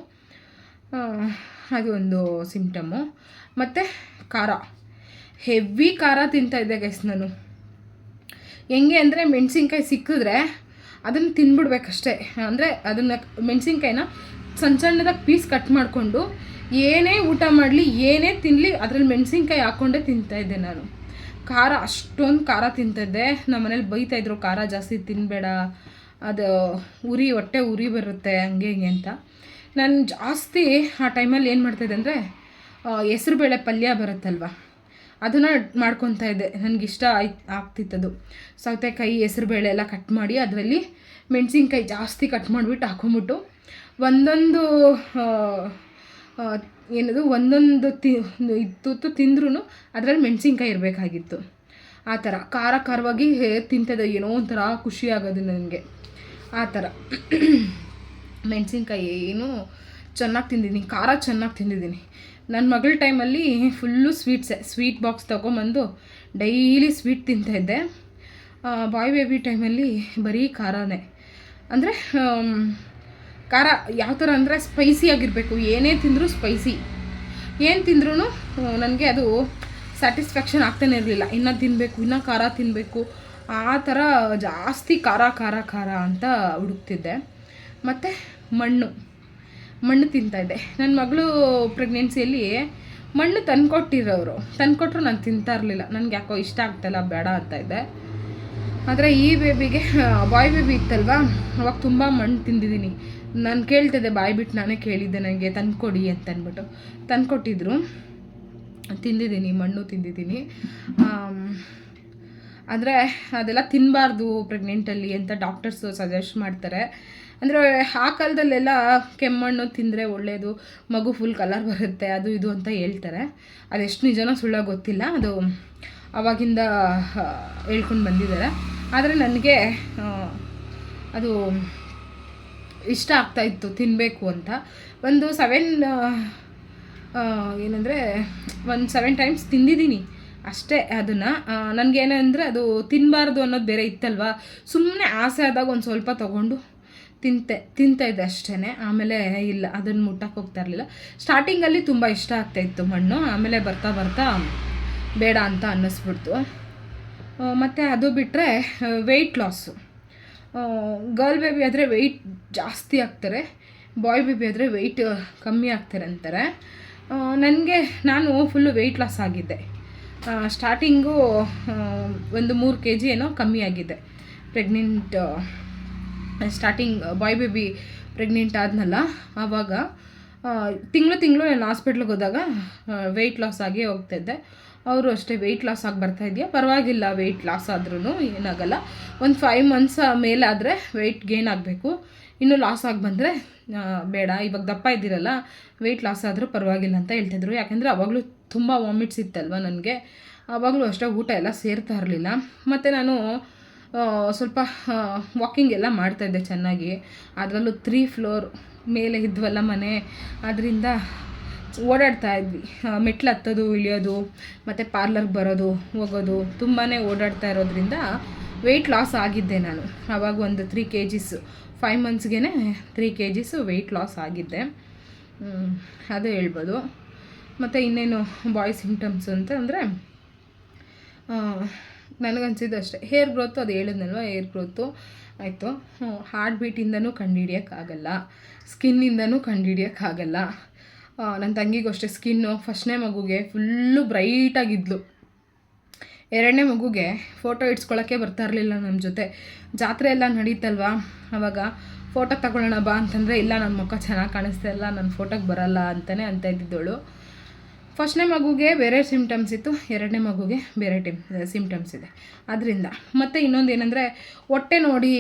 ಹಾಗೆ ಒಂದು ಸಿಂಪ್ಟಮು ಮತ್ತು ಖಾರ. ಹೆವಿ ಖಾರ ತಿಂತಾಯಿದ್ದೆ ಗೈಸ್ ನಾನು. ಹೆಂಗೆ ಅಂದರೆ ಮೆಣಸಿನ್ಕಾಯಿ ಸಿಕ್ಕಿದ್ರೆ ಅದನ್ನು ತಿನ್ಬಿಡ್ಬೇಕಷ್ಟೇ. ಅಂದರೆ ಅದನ್ನು ಮೆಣಸಿನ್ಕಾಯಿನ ಸಣ್ಣ ಸಣ್ಣದಾಗಿ ಪೀಸ್ ಕಟ್ ಮಾಡಿಕೊಂಡು ಏನೇ ಊಟ ಮಾಡಲಿ, ಏನೇ ತಿನ್ನಲಿ ಅದರಲ್ಲಿ ಮೆಣಸಿನ್ಕಾಯಿ ಹಾಕ್ಕೊಂಡೇ ತಿಂತಾಯಿದ್ದೆ ನಾನು. ಖಾರ, ಅಷ್ಟೊಂದು ಖಾರ ತಿಂತಿದ್ದೆ ನಮ್ಮ ಮನೇಲಿ ಬೈತಾಯಿದ್ರು ಖಾರ ಜಾಸ್ತಿ ತಿನ್ನಬೇಡ ಅದು ಉರಿ, ಹೊಟ್ಟೆ ಉರಿ ಬರುತ್ತೆ, ಹಂಗೆ ಹಿಂಗೆ ಅಂತ. ನಾನು ಜಾಸ್ತಿ ಆ ಟೈಮಲ್ಲಿ ಏನು ಮಾಡ್ತಾಯಿದ್ದೆ ಅಂದರೆ ಹೆಸ್ರುಬೇಳೆ ಪಲ್ಯ ಬರುತ್ತಲ್ವ? ಅದನ್ನು ಮಾಡ್ಕೊತಾ ಇದ್ದೆ. ನನಗಿಷ್ಟ ಆಯ್, ಆಗ್ತಿತ್ತದು. ಸೌತೆಕಾಯಿ ಹೆಸ್ರುಬೇಳೆ ಎಲ್ಲ ಕಟ್ ಮಾಡಿ, ಅದರಲ್ಲಿ ಮೆಣಸಿನ್ಕಾಯಿ ಜಾಸ್ತಿ ಕಟ್ ಮಾಡಿಬಿಟ್ಟು ಹಾಕೊಂಬಿಟ್ಟು, ಒಂದೊಂದು ಏನದು, ಒಂದೊಂದು ತಿ ತುತ್ತು ತಿಂದ್ರೂ ಅದರಲ್ಲಿ ಮೆಣಸಿನ್ಕಾಯಿ ಇರಬೇಕಾಗಿತ್ತು. ಆ ಥರ. ಖಾರ ಖಾರವಾಗಿ ತಿಂತದೆ ಏನೋ ಒಂಥರ ಖುಷಿ ಆಗೋದು ನನಗೆ. ಆ ಥರ. ಮೆಣಸಿನ್ಕಾಯಿ ಏನು ಚೆನ್ನಾಗಿ ತಿಂದಿದ್ದೀನಿ. ಖಾರ ಚೆನ್ನಾಗಿ ತಿಂದಿದ್ದೀನಿ. ನನ್ನ ಮಗಳ ಟೈಮಲ್ಲಿ ಫುಲ್ಲು ಸ್ವೀಟ್ಸೆ. ಸ್ವೀಟ್ ಬಾಕ್ಸ್ ತೊಗೊಂಬಂದು ಡೈಲಿ ಸ್ವೀಟ್ ತಿಂತಾಯಿದ್ದೆ ಬಾಯ್ ಬೇಬಿ ಟೈಮಲ್ಲಿ ಬರೀ ಖಾರನೇ. ಅಂದರೆ ಖಾರ ಯಾವ ಥರ ಅಂದರೆ ಸ್ಪೈಸಿ ಆಗಿರಬೇಕು. ಏನೇ ತಿಂದರೂ ಸ್ಪೈಸಿ. ಏನು ತಿಂದ್ರೂ ನನಗೆ ಅದು ಸ್ಯಾಟಿಸ್ಫ್ಯಾಕ್ಷನ್ ಆಗ್ತಾನೆ ಇರಲಿಲ್ಲ. ಇನ್ನೂ ತಿನ್ನಬೇಕು ಇನ್ನೂ ಖಾರ ತಿನ್ನಬೇಕು ಆ ಥರ ಜಾಸ್ತಿ ಖಾರ ಖಾರ ಖಾರ ಅಂತ ಹುಡುಕ್ತಿದ್ದೆ. ಮತ್ತು ಮಣ್ಣು ಮಣ್ಣು ತಿಂತಾಯಿದ್ದೆ ನನ್ನ ಮಗಳು ಪ್ರೆಗ್ನೆನ್ಸಿಯಲ್ಲಿ ಮಣ್ಣು ತಂದುಕೊಟ್ಟಿರೋರು. ತಂದುಕೊಟ್ರು ನಾನು ತಿಂತಾ ಇರಲಿಲ್ಲ. ನನಗೆ ಯಾಕೋ ಇಷ್ಟ ಆಗ್ತಾಯಿಲ್ಲ ಬೇಡ ಅಂತ ಇದ್ದೆ. ಆದರೆ ಈ ಬೇಬಿಗೆ ಬಾಯ್ ಬೇಬಿ ಇತ್ತಲ್ವಾ? ಅವಾಗ ತುಂಬ ಮಣ್ಣು ತಿಂದಿದ್ದೀನಿ. ನಾನು ಕೇಳ್ತಿದ್ದೆ, ಬಾಯ್ ಬಿಟ್ಟು ನಾನೇ ಕೇಳಿದ್ದೆ ನನಗೆ ತಂದುಕೊಡಿ ಅಂತ ಅಂದ್ಬಿಟ್ಟು. ತಂದುಕೊಟ್ಟಿದ್ರು. ತಿಂದಿದ್ದೀನಿ, ಮಣ್ಣು ತಿಂದಿದ್ದೀನಿ. ಆದರೆ ಅದೆಲ್ಲ ತಿನ್ನಬಾರ್ದು ಪ್ರೆಗ್ನೆಂಟಲ್ಲಿ ಅಂತ ಡಾಕ್ಟರ್ಸು ಸಜೆಸ್ಟ್ ಮಾಡ್ತಾರೆ. ಅಂದರೆ ಆ ಕಾಲದಲ್ಲೆಲ್ಲ ಕೆಮ್ಮಣ್ಣು ತಿಂದರೆ ಒಳ್ಳೆಯದು ಮಗು ಫುಲ್ ಕಲರ್ ಬರುತ್ತೆ, ಅದು ಇದು ಅಂತ ಹೇಳ್ತಾರೆ. ಅದೆಷ್ಟು ನಿಜನೋ ಸುಳ್ಳ ಗೊತ್ತಿಲ್ಲ, ಅದು ಅವಾಗಿಂದ ಹೇಳ್ಕೊಂಡು ಬಂದಿದ್ದಾರೆ. ಆದರೆ ನನಗೆ ಅದು ಇಷ್ಟ ಆಗ್ತಾ ಇತ್ತು ತಿನ್ನಬೇಕು ಅಂತ. ಒಂದು ಸೆವೆನ್ ಏನಂದರೆ, ಒಂದು ಸೆವೆನ್ ಟೈಮ್ಸ್ ತಿಂದಿದ್ದೀನಿ. ಅಷ್ಟೇ ಅದನ್ನು ನನಗೇನಂದರೆ ಅದು ತಿನ್ನಬಾರ್ದು ಅನ್ನೋದು ಬೇರೆ ಇತ್ತಲ್ವ? ಸುಮ್ಮನೆ ಆಸೆ ಆದಾಗ ಒಂದು ಸ್ವಲ್ಪ ತೊಗೊಂಡು ತಿಂತೆ ತಿಂತಾಯಿದ್ದೆ ಅಷ್ಟೇ ಆಮೇಲೆ ಇಲ್ಲ ಅದನ್ನು ಮುಟ್ಟಕ್ಕೆ ಹೋಗ್ತಾ ಇರಲಿಲ್ಲ. ಸ್ಟಾರ್ಟಿಂಗಲ್ಲಿ ತುಂಬ ಇಷ್ಟ ಆಗ್ತಾಯಿತ್ತು ಮಣ್ಣು. ಆಮೇಲೆ ಬರ್ತಾ ಬರ್ತಾ ಬೇಡ ಅಂತ ಅನ್ನಿಸ್ಬಿಡ್ತು. ಮತ್ತು ಅದು ಬಿಟ್ಟರೆ ವೆಯ್ಟ್ ಲಾಸು ಗರ್ಲ್ ಬೇಬಿ ಆದರೆ ವೆಯ್ಟ್ ಜಾಸ್ತಿ ಆಗ್ತಾರೆ. ಬಾಯ್ ಬೇಬಿ ಆದರೆ ವೆಯ್ಟ್ ಕಮ್ಮಿ ಆಗ್ತಾರೆ ಅಂತಾರೆ. ನನಗೆ, ನಾನು ಫುಲ್ಲು ವೆಯ್ಟ್ ಲಾಸ್ ಆಗಿದ್ದೆ. ಸ್ಟಾರ್ಟಿಂಗು ಒಂದು ಮೂರು ಕೆ ಜಿ ಏನೋ ಕಮ್ಮಿ ಆಗಿದೆ. Pregnant starting boy baby pregnant ಆದ್ನಲ್ಲ, ಆವಾಗ ತಿಂಗಳು ತಿಂಗಳು ನಾನು ಹಾಸ್ಪಿಟ್ಲಿಗೆ ಹೋದಾಗ ವೆಯ್ಟ್ ಲಾಸ್ ಆಗಿ ಹೋಗ್ತಿದ್ದೆ ಅವರು ಅಷ್ಟೇ ವೆಯ್ಟ್ ಲಾಸ್ ಆಗಿ ಬರ್ತಾ ಇದೆಯಾ? ಪರವಾಗಿಲ್ಲ ವೆಯ್ಟ್ ಲಾಸ್ ಆದ್ರೂ ಏನಾಗಲ್ಲ. ಒಂದು ಫೈವ್ ಮಂತ್ಸ್ ಮೇಲಾದರೆ ವೆಯ್ಟ್ ಗೇನ್ ಆಗಬೇಕು. ಇನ್ನೂ ಲಾಸ್ ಆಗಿ ಬಂದರೆ ಬೇಡ. ಇವಾಗ ದಪ್ಪ ಇದ್ದೀರಲ್ಲ ವೆಯ್ಟ್ ಲಾಸ್ ಆದರೂ ಪರವಾಗಿಲ್ಲ ಅಂತ ಹೇಳ್ತಿದ್ರು ಯಾಕೆಂದರೆ ಅವಾಗಲೂ ತುಂಬ ವಾಮಿಟ್ಸ್ ಇತ್ತಲ್ವ ನನಗೆ. ಆವಾಗಲೂ ಅಷ್ಟೇ ಊಟ ಎಲ್ಲ ಸೇರ್ತಾ ಇರಲಿಲ್ಲ. ಮತ್ತು ನಾನು ಸ್ವಲ್ಪ ವಾಕಿಂಗ್ ಎಲ್ಲ ಮಾಡ್ತಾಯಿದ್ದೆ ಚೆನ್ನಾಗಿ. ಅದರಲ್ಲೂ ತ್ರೀ ಫ್ಲೋರ್ ಮೇಲೆ ಇದ್ವಲ್ಲ ಮನೆ, ಅದರಿಂದ ಓಡಾಡ್ತಾ ಇದ್ವಿ. ಮೆಟ್ಲು ಹತ್ತೋದು, ಇಳಿಯೋದು, ಮತ್ತು ಪಾರ್ಲರ್ಗೆ ಬರೋದು, ಹೋಗೋದು ತುಂಬಾ ಓಡಾಡ್ತಾ ಇರೋದ್ರಿಂದ ವೆಯ್ಟ್ ಲಾಸ್ ಆಗಿದ್ದೆ ನಾನು. ಆವಾಗ ಒಂದು three K Gs five ಮಂತ್ಸ್ಗೆ three K Gs weight loss ಆಗಿದ್ದೆ ಅದು ಹೇಳ್ಬೋದು. ಮತ್ತು ಇನ್ನೇನು ಬಾಯ್ ಸಿಂಟಮ್ಸ್ ಅಂತ ಅಂದರೆ ನನಗನ್ಸಿದ್ದು ಅಷ್ಟೇ ಹೇರ್ ಗ್ರೋತು ಅದು ಹೇಳಿದ್ನಲ್ವ ಹೇರ್ ಗ್ರೋತು ಆಯಿತು. ಹಾರ್ಟ್ ಬೀಟಿಂದನೂ ಕಂಡುಹಿಡಿಯೋಕ್ಕಾಗಲ್ಲ ಸ್ಕಿನ್ನಿಂದನೂ ಕಂಡುಹಿಡಿಯೋಕ್ಕಾಗಲ್ಲ ನನ್ನ ತಂಗಿಗೂ ಅಷ್ಟೇ ಸ್ಕಿನ್ನು ಫಸ್ಟ್ನೇ ಮಗುಗೆ ಫುಲ್ಲು ಬ್ರೈಟಾಗಿದ್ಲು ಎರಡನೇ ಮಗುಗೆ ಫೋಟೋ ಇಡ್ಸ್ಕೊಳ್ಳೋಕ್ಕೆ ಬರ್ತಾ ಇರಲಿಲ್ಲ ನಮ್ಮ ಜೊತೆ. ಜಾತ್ರೆ ಎಲ್ಲ ನಡೀತಲ್ವಾ? ಅವಾಗ ಫೋಟೋ ತಗೊಳ್ಳೋಣ ಬಾ ಅಂತಂದರೆ, ಇಲ್ಲ ನನ್ನ ಮುಖ ಚೆನ್ನಾಗಿ ಕಾಣಿಸ್ತಾ ಇಲ್ಲ ನನ್ನ ಫೋಟೋಗೆ ಬರಲ್ಲ ಅಂತಲೇ ಅಂತ ಇದ್ದಿದ್ದವಳು ಫಸ್ಟ್ನೇ ಮಗುಗೆ ಬೇರೆ ಸಿಮ್ಟಮ್ಸ್ ಇತ್ತು, ಎರಡನೇ ಮಗುಗೆ ಬೇರೆ ಟಿಮ್ ಸಿಮ್ಟಮ್ಸ್ ಇದೆ. ಅದರಿಂದ ಮತ್ತು ಇನ್ನೊಂದು ಏನಂದರೆ, ಹೊಟ್ಟೆ ನೋಡಿ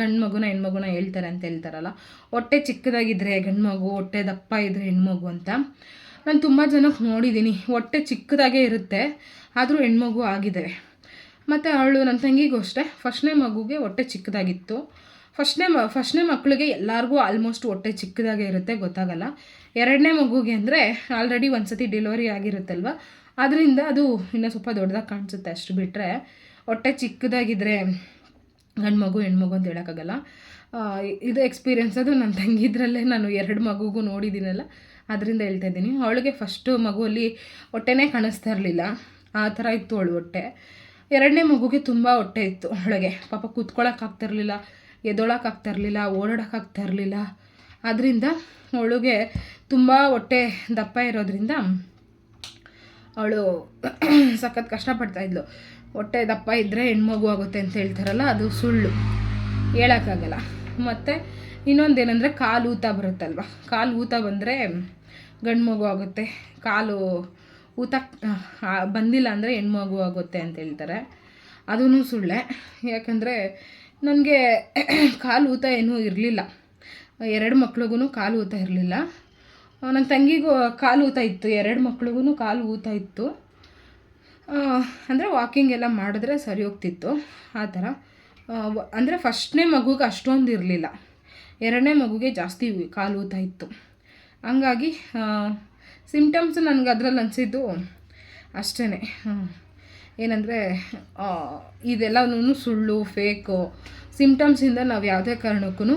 ಗಂಡು ಮಗುನ ಹೆಣ್ಮಗುನ ಹೇಳ್ತಾರೆ ಅಂತ ಹೇಳ್ತಾರಲ್ಲ, ಹೊಟ್ಟೆ ಚಿಕ್ಕದಾಗಿದ್ದರೆ ಗಂಡು ಮಗು, ಹೊಟ್ಟೆ ದಪ್ಪ ಇದ್ದರೆ ಹೆಣ್ಮಗು ಅಂತ. ನಾನು ತುಂಬ ಜನಕ್ಕೆ ನೋಡಿದ್ದೀನಿ ಹೊಟ್ಟೆ ಚಿಕ್ಕದಾಗೇ ಇರುತ್ತೆ ಆದರೂ ಹೆಣ್ಮಗು ಆಗಿದೆ. ಮತ್ತು ಅವಳು ನನ್ನ ತಂಗಿಗೂ ಅಷ್ಟೇ. ಫಸ್ಟ್ನೇ ಮಗುಗೆ ಹೊಟ್ಟೆ ಚಿಕ್ಕದಾಗಿತ್ತು. ಫಸ್ಟ್ನೇ ಮ, ಫಸ್ಟ್ನೇ ಮಕ್ಕಳಿಗೆ ಎಲ್ಲರಿಗೂ ಆಲ್ಮೋಸ್ಟ್ ಹೊಟ್ಟೆ ಚಿಕ್ಕದಾಗೆ ಇರುತ್ತೆ, ಗೊತ್ತಾಗಲ್ಲ. ಎರಡನೇ ಮಗುಗೆ ಅಂದರೆ ಆಲ್ರೆಡಿ ಒಂದು ಸತಿ ಡೆಲಿವರಿ ಆಗಿರುತ್ತಲ್ವ? ಅದರಿಂದ ಅದು ಇನ್ನೂ ಸ್ವಲ್ಪ ದೊಡ್ಡದಾಗಿ ಕಾಣಿಸುತ್ತೆ ಅಷ್ಟು ಬಿಟ್ಟರೆ ಹೊಟ್ಟೆ ಚಿಕ್ಕದಾಗಿದ್ದರೆ ಗಂಡು ಮಗು ಹೆಣ್ಮಗು ಅಂತ ಹೇಳೋಕ್ಕಾಗಲ್ಲ. ಇದು ಎಕ್ಸ್ಪೀರಿಯೆನ್ಸ್ ಅದು ನನ್ನ ತಂಗಿದ್ರಲ್ಲೇ ನಾನು ಎರಡು ಮಗುಗೂ ನೋಡಿದ್ದೀನಲ್ಲ. ಅದರಿಂದ ಹೇಳ್ತಾ ಇದ್ದೀನಿ. ಅವಳಿಗೆ ಫಸ್ಟು ಮಗುವಲ್ಲಿ ಹೊಟ್ಟೆನೇ ಕಾಣಿಸ್ತಾ ಇರಲಿಲ್ಲ. ಆ ಥರ ಇತ್ತು ಅವಳು ಹೊಟ್ಟೆ. ಎರಡನೇ ಮಗುಗೆ ತುಂಬ ಹೊಟ್ಟೆ ಇತ್ತು ಅವಳಿಗೆ. ಪಾಪ ಕೂತ್ಕೊಳ್ಳೋಕ್ಕಾಗ್ತಿರ್ಲಿಲ್ಲ ಇರಲಿಲ್ಲ ಓಡಾಡೋಕ್ಕಾಗ್ತಾ ಇರಲಿಲ್ಲ ಅದರಿಂದ ಅವಳಿಗೆ ತುಂಬ ಹೊಟ್ಟೆ ದಪ್ಪ ಇರೋದ್ರಿಂದ ಅವಳು ಸಖತ್ ಇದ್ಲು. ಹೊಟ್ಟೆ ದಪ್ಪ ಇದ್ದರೆ ಹೆಣ್ಮಗು ಆಗುತ್ತೆ ಅಂತ ಹೇಳ್ತಾರಲ್ಲ, ಅದು ಸುಳ್ಳು. ಹೇಳೋಕ್ಕಾಗಲ್ಲ. ಮತ್ತು ಇನ್ನೊಂದೇನೆಂದರೆ ಕಾಲು ಊತ ಬರುತ್ತಲ್ವ? ಕಾಲು ಊತ ಬಂದರೆ ಗಂಡು ಮಗು ಆಗುತ್ತೆ. ಕಾಲು ಊತ ಬಂದಿಲ್ಲ ಅಂದರೆ ಹೆಣ್ಮಗು ಆಗುತ್ತೆ ಅಂತ ಹೇಳ್ತಾರೆ. ಅದೂ ಸುಳ್ಳೆ. ಯಾಕಂದರೆ ನನಗೆ ಕಾಲು ಊತ ಏನೂ ಇರಲಿಲ್ಲ. ಎರಡು ಮಕ್ಳಿಗೂ ಕಾಲು ಊತ ಇರಲಿಲ್ಲ. ನನ್ನ ತಂಗಿಗೂ ಕಾಲು ಊತ ಇತ್ತು. ಎರಡು ಮಕ್ಳಿಗೂ ಕಾಲು ಊತ ಇತ್ತು. ಅಂದರೆ ವಾಕಿಂಗ್ ಎಲ್ಲ ಮಾಡಿದ್ರೆ ಸರಿ ಹೋಗ್ತಿತ್ತು. ಆ ಥರ. ಅಂದರೆ ಫಸ್ಟ್ನೇ ಮಗುಗೆ ಅಷ್ಟೊಂದು ಇರಲಿಲ್ಲ. ಎರಡನೇ ಮಗುಗೆ ಜಾಸ್ತಿ ಕಾಲು ಊತ ಇತ್ತು. ಹಂಗಾಗಿ ಸಿಮ್ಟಮ್ಸ್ ನನಗೆ ಅದರಲ್ಲಿ ಅನಿಸಿದ್ದು ಅಷ್ಟೇ ಏನಂದರೆ ಇದೆಲ್ಲನೂ ಸುಳ್ಳು ಫೇಕು ಸಿಮ್ಟಮ್ಸಿಂದ ನಾವು ಯಾವುದೇ ಕಾರಣಕ್ಕೂ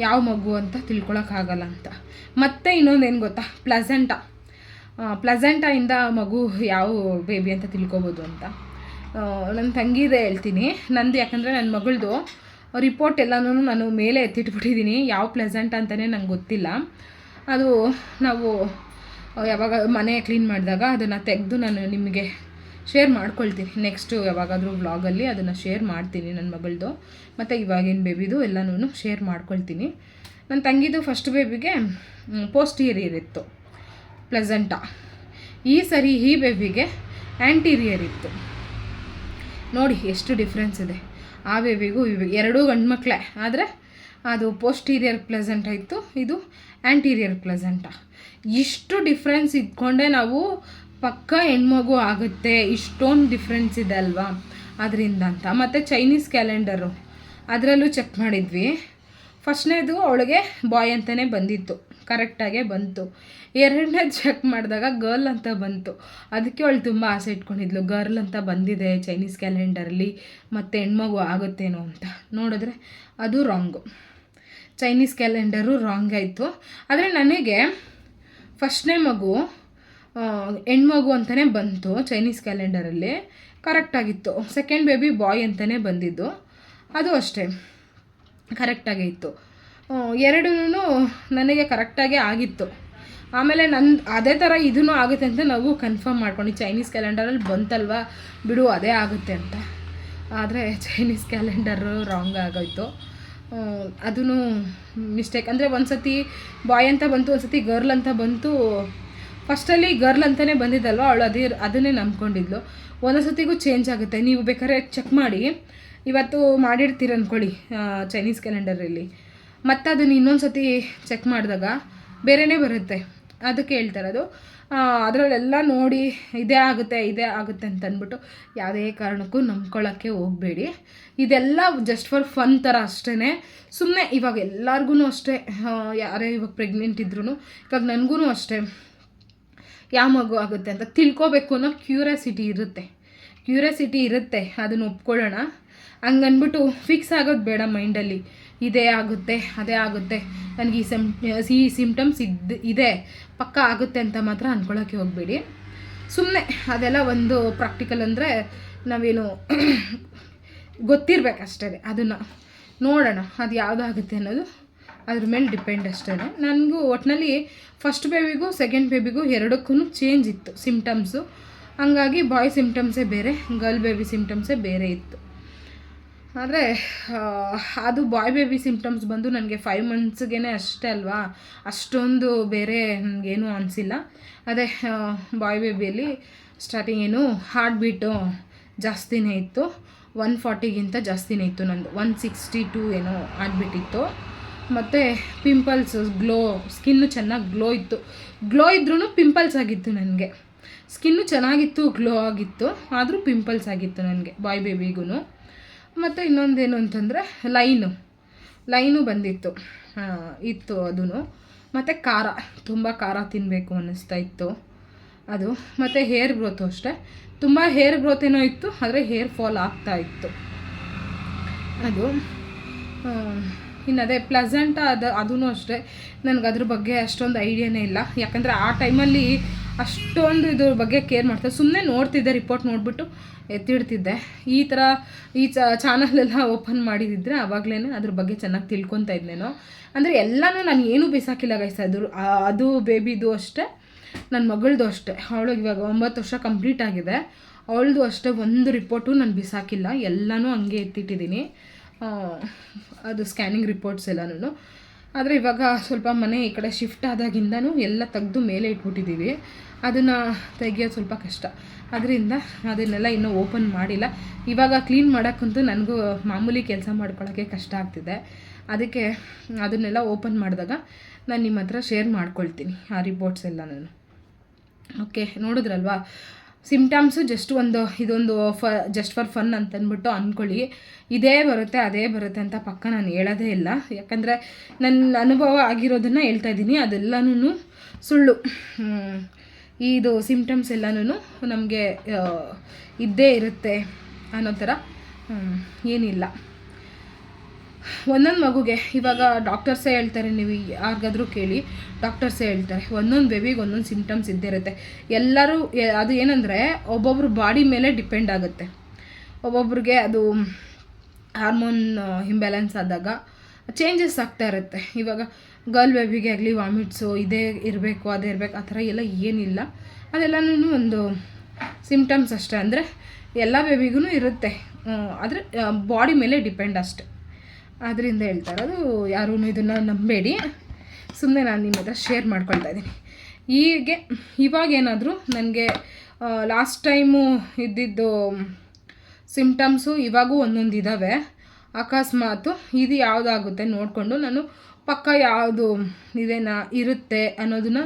ಯಾವ ಮಗು ಅಂತ ತಿಳ್ಕೊಳಕ್ಕಾಗಲ್ಲ ಅಂತ. ಮತ್ತೆ ಇನ್ನೊಂದು ಏನು ಗೊತ್ತಾ? ಪ್ಲಸೆಂಟ. ಪ್ಲಸೆಂಟಾಯಿಂದ ಮಗು ಯಾವ ಬೇಬಿ ಅಂತ ತಿಳ್ಕೊಬೋದು ಅಂತ. ನನ್ನ ತಂಗಿದೆ ಹೇಳ್ತೀನಿ. ನಂದು ಯಾಕಂದರೆ ನನ್ನ ಮಗಳದು ರಿಪೋರ್ಟ್ ಎಲ್ಲನೂ ನಾನು ಮೇಲೆ ಎತ್ತಿಟ್ಬಿಟ್ಟಿದ್ದೀನಿ. ಯಾವ ಪ್ಲೆಸೆಂಟ್ ಅಂತಲೇ ನಂಗೆ ಗೊತ್ತಿಲ್ಲ. ಅದು ನಾವು ಯಾವಾಗ ಮನೆ ಕ್ಲೀನ್ ಮಾಡಿದಾಗ ಅದನ್ನು ತೆಗೆದು ನಾನು ನಿಮಗೆ ಶೇರ್ ಮಾಡ್ಕೊಳ್ತೀನಿ. ನೆಕ್ಸ್ಟು ಯಾವಾಗಾದರೂ ವ್ಲಾಗಲ್ಲಿ ಅದನ್ನು ಶೇರ್ ಮಾಡ್ತೀನಿ ನನ್ನ ಮಗಳದು. ಮತ್ತು ಇವಾಗಿನ ಬೇಬಿದು ಎಲ್ಲನೂ ಶೇರ್ ಮಾಡ್ಕೊಳ್ತೀನಿ. ನನ್ನ ತಂಗಿದು ಫಸ್ಟ್ ಬೇಬಿಗೆ ಪೋಸ್ಟೀರಿಯರ್ ಇತ್ತು. ಪ್ಲೆಸೆಂಟಾ ಈ ಸರಿ ಈ ಬೇಬಿಗೆ ಆ್ಯಂಟೀರಿಯರ್ ಇತ್ತು. ನೋಡಿ ಎಷ್ಟು ಡಿಫ್ರೆನ್ಸ್ ಇದೆ. ಆ ಬೇಬಿಗೂ ಇವು ಎರಡೂ ಗಂಡು ಮಕ್ಕಳೇ ಆದರೆ ಅದು ಪೋಸ್ಟೀರಿಯರ್ ಪ್ಲೆಸೆಂಟ್ ಇತ್ತು. ಇದು ಆ್ಯಂಟೀರಿಯರ್ ಪ್ಲೆಸೆಂಟ ಇಷ್ಟು ಡಿಫ್ರೆನ್ಸ್ ಇದ್ಕೊಂಡೆ ನಾವು ಪಕ್ಕ ಹೆಣ್ಮಗು ಆಗುತ್ತೆ. ಇಷ್ಟೊಂದು ಡಿಫ್ರೆನ್ಸ್ ಇದೆ ಅಲ್ವಾ? ಅದರಿಂದ ಅಂತ ಮತ್ತು ಚೈನೀಸ್ ಕ್ಯಾಲೆಂಡರು ಅದರಲ್ಲೂ ಚೆಕ್ ಮಾಡಿದ್ವಿ. ಫಸ್ಟ್ನೇದು ಅವಳಿಗೆ ಬಾಯ್ ಅಂತಲೇ ಬಂದಿತ್ತು. ಕರೆಕ್ಟಾಗೆ ಬಂತು. ಎರಡನೇದು ಚೆಕ್ ಮಾಡಿದಾಗ ಗರ್ಲ್ ಅಂತ ಬಂತು. ಅದಕ್ಕೆ ಅವಳು ತುಂಬ ಆಸೆ ಇಟ್ಕೊಂಡಿದ್ಲು. ಗರ್ಲ್ ಅಂತ ಬಂದಿದೆ ಚೈನೀಸ್ ಕ್ಯಾಲೆಂಡರಲ್ಲಿ ಮತ್ತು ಹೆಣ್ಮಗು ಆಗುತ್ತೇನೋ ಅಂತ. ನೋಡಿದ್ರೆ ಅದು ರಾಂಗು ಚೈನೀಸ್ ಕ್ಯಾಲೆಂಡರು ರಾಂಗ್ ಆಯಿತು. ಆದರೆ ನನಗೆ ಫಸ್ಟ್ನೇ ಮಗು ಹೆಣ್ಮಗು ಅಂತಲೇ ಬಂತು ಚೈನೀಸ್ ಕ್ಯಾಲೆಂಡರಲ್ಲಿ ಕರೆಕ್ಟಾಗಿತ್ತು ಸೆಕೆಂಡ್ ಬೇಬಿ ಬಾಯ್ ಅಂತಲೇ ಬಂದಿದ್ದು. ಅದು ಅಷ್ಟೇ. ಕರೆಕ್ಟಾಗೇ ಇತ್ತು. ಎರಡೂ ನನಗೆ ಕರೆಕ್ಟಾಗೇ ಆಗಿತ್ತು. ಆಮೇಲೆ ನನ್ನ ಅದೇ ಥರ ಇದೂ ಆಗುತ್ತೆ ಅಂತ ನಾವು ಕನ್ಫರ್ಮ್ ಮಾಡ್ಕೊಂಡು. ಚೈನೀಸ್ ಕ್ಯಾಲೆಂಡರಲ್ಲಿ ಬಂತಲ್ವಾ ಬಿಡು, ಅದೇ ಆಗುತ್ತೆ ಅಂತ. ಆದರೆ ಚೈನೀಸ್ ಕ್ಯಾಲೆಂಡರು ರಾಂಗ್ ಆಗೋಯ್ತು. ಅದೂ ಮಿಸ್ಟೇಕ್ ಅಂದರೆ ಒಂದು ಸತಿ ಬಾಯ್ ಅಂತ ಬಂತು ಒಂದು ಸತಿ ಗರ್ಲ್ ಅಂತ ಬಂತು. ಫಸ್ಟಲ್ಲಿ ಗರ್ಲ್ ಅಂತಲೇ ಬಂದಿದ್ದಲ್ವ? ಅವಳು ಅದೇ ಅದನ್ನೇ ನಂಬ್ಕೊಂಡಿದ್ಲು. ಒಂದೊಂದು ಸತಿಗೂ ಚೇಂಜ್ ಆಗುತ್ತೆ. ನೀವು ಬೇಕಾದ್ರೆ ಚೆಕ್ ಮಾಡಿ. ಇವತ್ತು ಮಾಡಿರ್ತೀರ ಅಂದ್ಕೊಳ್ಳಿ ಚೈನೀಸ್ ಕ್ಯಾಲೆಂಡರಲ್ಲಿ ಮತ್ತು ಅದನ್ನು ಇನ್ನೊಂದು ಸತಿ ಚೆಕ್ ಮಾಡಿದಾಗ ಬೇರೆಯೇ ಬರುತ್ತೆ. ಅದಕ್ಕೆ ಹೇಳ್ತಾರದು ಅದರಲ್ಲೆಲ್ಲ ನೋಡಿ ಇದೇ ಆಗುತ್ತೆ ಇದೇ ಆಗುತ್ತೆ ಅಂತ ಅಂದ್ಬಿಟ್ಟು ಯಾವುದೇ ಕಾರಣಕ್ಕೂ ನಂಬ್ಕೊಳ್ಳೋಕ್ಕೆ ಹೋಗಬೇಡಿ. ಇದೆಲ್ಲ ಜಸ್ಟ್ ಫಾರ್ ಫನ್ ಥರ ಅಷ್ಟೇ ಸುಮ್ಮನೆ ಇವಾಗ ಎಲ್ಲರಿಗೂ ಅಷ್ಟೇ ಯಾರೇ ಇವಾಗ ಪ್ರೆಗ್ನೆಂಟ್ ಇದ್ರೂ ಇವಾಗ ನನಗೂ ಅಷ್ಟೇ. ಯಾವ ಮಗು ಆಗುತ್ತೆ ಅಂತ ತಿಳ್ಕೊಬೇಕು ಅನ್ನೋ ಕ್ಯೂರಿಯಾಸಿಟಿ ಇರುತ್ತೆ. ಕ್ಯೂರಿಯಾಸಿಟಿ ಇರುತ್ತೆ, ಅದನ್ನು ಒಪ್ಕೊಳ್ಳೋಣ. ಹಂಗನ್ಬಿಟ್ಟು ಫಿಕ್ಸ್ ಆಗೋದು ಬೇಡ ಮೈಂಡಲ್ಲಿ ಇದೇ ಆಗುತ್ತೆ, ಅದೇ ಆಗುತ್ತೆ. ನನಗೆ ಈ ಸಿಮ್, ಈ ಸಿಮ್ಟಮ್ಸ್ ಇದ್ದು ಇದೆ. ಪಕ್ಕ ಆಗುತ್ತೆ ಅಂತ ಮಾತ್ರ ಅಂದ್ಕೊಳ್ಳೋಕ್ಕೆ ಹೋಗಬೇಡಿ. ಸುಮ್ಮನೆ ಅದೆಲ್ಲ ಒಂದು ಪ್ರಾಕ್ಟಿಕಲ್ ಅಂದರೆ ನಾವೇನು ಗೊತ್ತಿರಬೇಕಷ್ಟೇ ಅದನ್ನು ನೋಡೋಣ ಅದು ಯಾವುದಾಗುತ್ತೆ ಅನ್ನೋದು. ಅದ್ರ ಮೇಲೆ ಡಿಪೆಂಡ್ ಅಷ್ಟೇ ನನಗೂ ಒಟ್ಟಿನಲ್ಲಿ ಫಸ್ಟ್ ಬೇಬಿಗೂ ಸೆಕೆಂಡ್ ಬೇಬಿಗೂ ಎರಡಕ್ಕೂ ಚೇಂಜ್ ಇತ್ತು ಸಿಮ್ಟಮ್ಸು ಹಂಗಾಗಿ ಬಾಯ್ ಸಿಮ್ಟಮ್ಸೇ ಬೇರೆ ಗರ್ಲ್ ಬೇಬಿ ಸಿಮ್ಟಮ್ಸೇ ಬೇರೆ ಇತ್ತು. ಆದರೆ ಅದು ಬಾಯ್ ಬೇಬಿ ಸಿಂಪ್ಟಮ್ಸ್ ಬಂದು ನನಗೆ ಫೈವ್ ಮಂತ್ಸ್ಗೇ ಅಷ್ಟೇ ಅಲ್ವಾ? ಅಷ್ಟೊಂದು ಬೇರೆ ನನಗೇನು ಅನಿಸಿಲ್ಲ. ಅದೇ ಬಾಯ್ ಬೇಬಿಯಲ್ಲಿ ಸ್ಟಾರ್ಟಿಂಗ್ ಏನು ಹಾರ್ಟ್ ಬೀಟು ಜಾಸ್ತಿನೇ ಇತ್ತು. ಒನ್ ಫಾರ್ಟಿಗಿಂತ ಜಾಸ್ತಿನೇ ಇತ್ತು ನಂದು. ಒನ್ ಸಿಕ್ಸ್ಟಿ ಟೂ ಏನೋ ಆಗಿಬಿಟ್ಟಿತ್ತು ಮತ್ತು ಪಿಂಪಲ್ಸ್ ಗ್ಲೋ ಸ್ಕಿನ್ನು ಚೆನ್ನಾಗಿ ಗ್ಲೋ ಇತ್ತು. ಗ್ಲೋ ಇದ್ರೂ ಪಿಂಪಲ್ಸ್ ಆಗಿತ್ತು ನನಗೆ. ಸ್ಕಿನ್ನು ಚೆನ್ನಾಗಿತ್ತು ಗ್ಲೋ ಆಗಿತ್ತು. ಆದರೂ ಪಿಂಪಲ್ಸ್ ಆಗಿತ್ತು ನನಗೆ, ಬಾಯ್ ಬೇಬಿಗೂ ಮತ್ತು ಇನ್ನೊಂದೇನು ಅಂತಂದರೆ ಲೈನು. ಲೈನು ಬಂದಿತ್ತು. ಇತ್ತು ಅದೂ ಮತ್ತು ಖಾರ. ತುಂಬ ಖಾರ ತಿನ್ನಬೇಕು ಅನ್ನಿಸ್ತಾ ಇತ್ತು. ಅದು. ಮತ್ತು ಹೇರ್ ಗ್ರೋತು ಅಷ್ಟೇ. ತುಂಬ ಹೇರ್ ಗ್ರೋತ್ ಏನೋ ಇತ್ತು, ಆದರೆ ಹೇರ್ ಫಾಲ್ ಆಗ್ತಾ ಇತ್ತು. ಅದು ಇನ್ನು ಅದೇ ಪ್ಲೆಸೆಂಟ್ ಅದು ಅದೂ ಅಷ್ಟೇ. ನನಗೆ ಅದ್ರ ಬಗ್ಗೆ ಅಷ್ಟೊಂದು ಐಡಿಯಾನೇ ಇಲ್ಲ. ಯಾಕಂದರೆ ಆ ಟೈಮಲ್ಲಿ ಅಷ್ಟೊಂದು ಇದ್ರ ಬಗ್ಗೆ ಕೇರ್ ಮಾಡ್ತಾರೆ ಸುಮ್ಮನೆ ನೋಡ್ತಿದ್ದೆ ರಿಪೋರ್ಟ್ ನೋಡಿಬಿಟ್ಟು ಎತ್ತಿಡ್ತಿದ್ದೆ. ಈ ಥರ ಈ ಚಾನಲೆಲ್ಲ ಓಪನ್ ಮಾಡಿದಿದ್ರೆ ಆವಾಗಲೇ ಅದ್ರ ಬಗ್ಗೆ ಚೆನ್ನಾಗಿ ತಿಳ್ಕೊತಾ ಇದ್ನೇನೋ. ಅಂದರೆ ಎಲ್ಲನೂ ನಾನು ಏನೂ ಬಿಸಾಕಿಲ್ಲ ಗೈಸ್ ಅದು ಅದು ಬೇಬಿದು ಅಷ್ಟೇ ನನ್ನ ಮಗಳದು ಅಷ್ಟೇ. ಅವಳಿಗೆ ಇವಾಗ ಒಂಬತ್ತು ವರ್ಷ ಕಂಪ್ಲೀಟ್ ಆಗಿದೆ. ಅವಳದು ಅಷ್ಟೇ ಒಂದು ರಿಪೋರ್ಟು ನಾನು ಬಿಸಾಕಿಲ್ಲ. ಎಲ್ಲನೂ ಹಂಗೆ ಎತ್ತಿಟ್ಟಿದ್ದೀನಿ. ಅದು ಸ್ಕ್ಯಾನಿಂಗ್ ರಿಪೋರ್ಟ್ಸ್ ಎಲ್ಲನೂ ಆದರೆ ಇವಾಗ ಸ್ವಲ್ಪ ಮನೆ ಈ ಕಡೆ ಶಿಫ್ಟ್ ಆದಾಗಿಂದನೂ ಎಲ್ಲ ತೆಗೆದು ಮೇಲೆ ಇಟ್ಬಿಟ್ಟಿದ್ದೀವಿ ಅದನ್ನು ತೆಗಿಯೋದು ಸ್ವಲ್ಪ ಕಷ್ಟ. ಅದರಿಂದ ಅದನ್ನೆಲ್ಲ ಇನ್ನೂ ಓಪನ್ ಮಾಡಿಲ್ಲ. ಇವಾಗ ಕ್ಲೀನ್ ಮಾಡೋಕ್ಕಂತೂ ನನಗೂ ಮಾಮೂಲಿ ಕೆಲಸ ಮಾಡ್ಕೊಳ್ಳೋಕ್ಕೆ ಕಷ್ಟ ಆಗ್ತಿದೆ. ಅದಕ್ಕೆ ಅದನ್ನೆಲ್ಲ ಓಪನ್ ಮಾಡಿದಾಗ ನಾನು ನಿಮ್ಮ ಹತ್ರ ಶೇರ್ ಮಾಡ್ಕೊಳ್ತೀನಿ ಆ ರಿಪೋರ್ಟ್ಸ್ ಎಲ್ಲ ನಾನು ಓಕೆ ನೋಡಿದ್ರಲ್ವಾ? ಸಿಮ್ಟಮ್ಸು ಜಸ್ಟ್ ಒಂದು, ಇದೊಂದು ಫ ಜಸ್ಟ್ ಫಾರ್ ಫನ್ ಅಂತ ಅಂದ್ಬಿಟ್ಟು ಅಂದ್ಕೊಳ್ಳಿ ಇದೇ ಬರುತ್ತೆ, ಅದೇ ಬರುತ್ತೆ ಅಂತ ಪಕ್ಕ ನಾನು ಹೇಳೋದೇ ಇಲ್ಲ. ಯಾಕಂದರೆ ನನ್ನ ಅನುಭವ ಆಗಿರೋದನ್ನು ಹೇಳ್ತಾ ಇದ್ದೀನಿ. ಅದೆಲ್ಲನೂ ಸುಳ್ಳು. ಇದು ಸಿಮ್ಟಮ್ಸ್ ಎಲ್ಲನೂ ನಮಗೆ ಇದ್ದೇ ಇರುತ್ತೆ ಅನ್ನೋ ಥರ ಏನಿಲ್ಲ. ಒಂದೊಂದು ಮಗುಗೆ ಇವಾಗ ಡಾಕ್ಟರ್ಸೇ ಹೇಳ್ತಾರೆ, ನೀವು ಯಾರಿಗಾದ್ರೂ ಕೇಳಿ ಡಾಕ್ಟರ್ಸೇ ಹೇಳ್ತಾರೆ, ಒಂದೊಂದು ಬೇಬಿಗೆ ಒಂದೊಂದು ಸಿಮ್ಟಮ್ಸ್ ಇದ್ದೇ ಇರುತ್ತೆ. ಎಲ್ಲರೂ ಅದು ಏನಂದರೆ ಒಬ್ಬೊಬ್ರ ಬಾಡಿ ಮೇಲೆ ಡಿಪೆಂಡ್ ಆಗುತ್ತೆ. ಒಬ್ಬೊಬ್ರಿಗೆ ಅದು ಹಾರ್ಮೋನ್ ಇಂಬ್ಯಾಲೆನ್ಸ್ ಆದಾಗ ಚೇಂಜಸ್ ಆಗ್ತಾ ಇರುತ್ತೆ. ಇವಾಗ ಗರ್ಲ್ ಬೇಬಿಗೆ ಆಗಲಿ ವಾಮಿಟ್ಸು ಇದೇ ಇರಬೇಕು, ಅದೇ ಇರಬೇಕು, ಆ ಥರ ಎಲ್ಲ ಏನಿಲ್ಲ. ಅದೆಲ್ಲನೂ ಒಂದು ಸಿಮ್ಟಮ್ಸ್ ಅಷ್ಟೇ. ಅಂದರೆ ಎಲ್ಲ ಬೇಬಿಗೂ ಇರುತ್ತೆ. ಆದರೆ ಬಾಡಿ ಮೇಲೆ ಡಿಪೆಂಡ್ ಅಷ್ಟೆ. ಅದರಿಂದ ಹೇಳ್ತಾ ಇರೋದು ಯಾರೂ ಇದನ್ನು ನಂಬೇಡಿ. ಸುಮ್ಮನೆ ನಾನು ನಿಮ್ಮ ಹತ್ರ ಶೇರ್ ಮಾಡ್ಕೊಳ್ತಾ ಇದ್ದೀನಿ. ಹೀಗೆ, ಇವಾಗೇನಾದರೂ ನನಗೆ ಲಾಸ್ಟ್ ಟೈಮು ಇದ್ದಿದ್ದು ಸಿಮ್ಟಮ್ಸು ಇವಾಗೂ ಒಂದೊಂದು ಇದ್ದಾವೆ ಅಕಸ್ಮಾತು ಇದು ಯಾವುದಾಗುತ್ತೆ ನೋಡಿಕೊಂಡು ನಾನು ಪಕ್ಕ ಯಾವುದು ಇದೇನಾ ಇರುತ್ತೆ ಅನ್ನೋದನ್ನ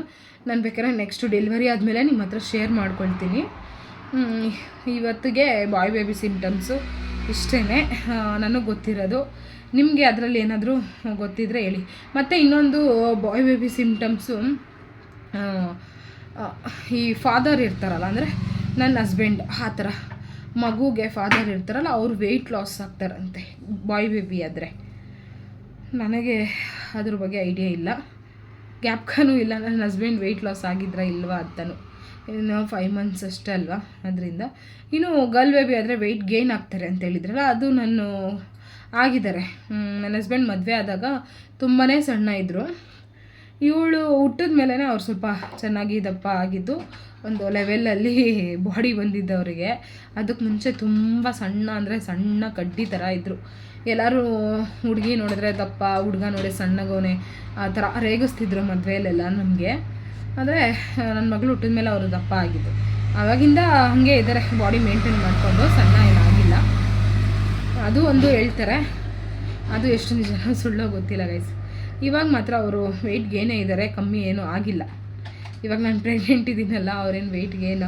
ನಾನು ಬೇಕಾದ್ರೆ ನೆಕ್ಸ್ಟ್ ಡೆಲಿವರಿ ಆದಮೇಲೆ ನಿಮ್ಮ ಹತ್ರ ಶೇರ್ ಮಾಡ್ಕೊಳ್ತೀನಿ. ಇವತ್ತಿಗೆ ಬಾಯ್ ಬೇಬಿ ಸಿಮ್ಟಮ್ಸು ಇಷ್ಟೇ ನನಗೆ ಗೊತ್ತಿರೋದು. ನಿಮಗೆ ಅದರಲ್ಲಿ ಏನಾದರೂ ಗೊತ್ತಿದ್ರೆ ಹೇಳಿ. ಮತ್ತು ಇನ್ನೊಂದು ಬಾಯ್ ಬೇಬಿ ಸಿಮ್ಟಮ್ಸು ಈ ಫಾದರ್ ಇರ್ತಾರಲ್ಲ, ಅಂದರೆ ನನ್ನ ಹಸ್ಬೆಂಡ್ ಆ ಥರ. ಮಗುಗೆ ಫಾದರ್ ಇರ್ತಾರಲ್ಲ, ಅವ್ರು ವೆಯ್ಟ್ ಲಾಸ್ ಆಗ್ತಾರಂತೆ ಬಾಯ್ ಬೇಬಿ ಆದರೆ. ನನಗೆ ಅದ್ರ ಬಗ್ಗೆ ಐಡಿಯಾ ಇಲ್ಲ. ಗ್ಯಾಪ್ಕನೂ ಇಲ್ಲ, ನನ್ನ ಹಸ್ಬೆಂಡ್ ವೆಯ್ಟ್ ಲಾಸ್ ಆಗಿದ್ರಾ ಇಲ್ವಾ ಅಂತಲೂ ಇನ್ನು ಫೈವ್ ಮಂತ್ಸ್ ಅಷ್ಟೇ ಅಲ್ವಾ, ಅದರಿಂದ. ಇನ್ನು ಗರ್ಲ್ ಬೇಬಿ ಆದರೆ ವೆಯ್ಟ್ ಗೇನ್ ಆಗ್ತಾರೆ ಅಂತ ಹೇಳಿದ್ರಲ್ಲ, ಅದು ನಾನು ಆಗಿದ್ದಾರೆ. ನನ್ನ ಹಸ್ಬೆಂಡ್ ಮದುವೆ ಆದಾಗ ತುಂಬಾ ಸಣ್ಣ ಇದ್ದರು ಇವಳು ಹುಟ್ಟಿದ ಮೇಲೇ ಅವ್ರು ಸ್ವಲ್ಪ ಚೆನ್ನಾಗಿ ದಪ್ಪ ಆಗಿದ್ದು ಒಂದು ಲೆವೆಲಲ್ಲಿ ಬಾಡಿ ಬಂದಿದ್ದವರಿಗೆ ಅದಕ್ಕೆ ಮುಂಚೆ ತುಂಬ ಸಣ್ಣ ಅಂದರೆ ಸಣ್ಣ ಕಡ್ಡಿ ಥರ ಇದ್ದರು ಎಲ್ಲರೂ ಹುಡುಗಿ ನೋಡಿದ್ರೆ ದಪ್ಪ, ಹುಡುಗ ನೋಡಿ ಸಣ್ಣಗೋನೆ ಆ ಥರ ರೇಗಿಸ್ತಿದ್ರು ಮದುವೆಯಲ್ಲೆಲ್ಲ ನಮಗೆ. ಆದರೆ ನನ್ನ ಮಗಳು ಹುಟ್ಟಿದ ಮೇಲೆ ಅವರು ದಪ್ಪ ಆಗಿದ್ದು. ಆವಾಗಿಂದ ಹಾಗೆ ಇದ್ದಾರೆ ಬಾಡಿ ಮೇಂಟೈನ್ ಮಾಡಿಕೊಂಡು ಸಣ್ಣ ಏನಾಗಿಲ್ಲ ಅದು ಒಂದು ಹೇಳ್ತಾರೆ. ಅದು ಎಷ್ಟು ನಿಜ ಸುಳ್ಳೋ ಗೊತ್ತಿಲ್ಲ ಗೈಸ್ ಇವಾಗ ಮಾತ್ರ ಅವರು ವೆಯ್ಟ್ ಗೇನೇ ಇದ್ದಾರೆ, ಕಮ್ಮಿ ಏನೂ ಆಗಿಲ್ಲ. ಇವಾಗ ನಾನು ಪ್ರೆಗ್ನೆಂಟ್ ಇದ್ದೀನಲ್ಲ ಅವ್ರೇನು ವೆಯ್ಟ್ ಗೇನ್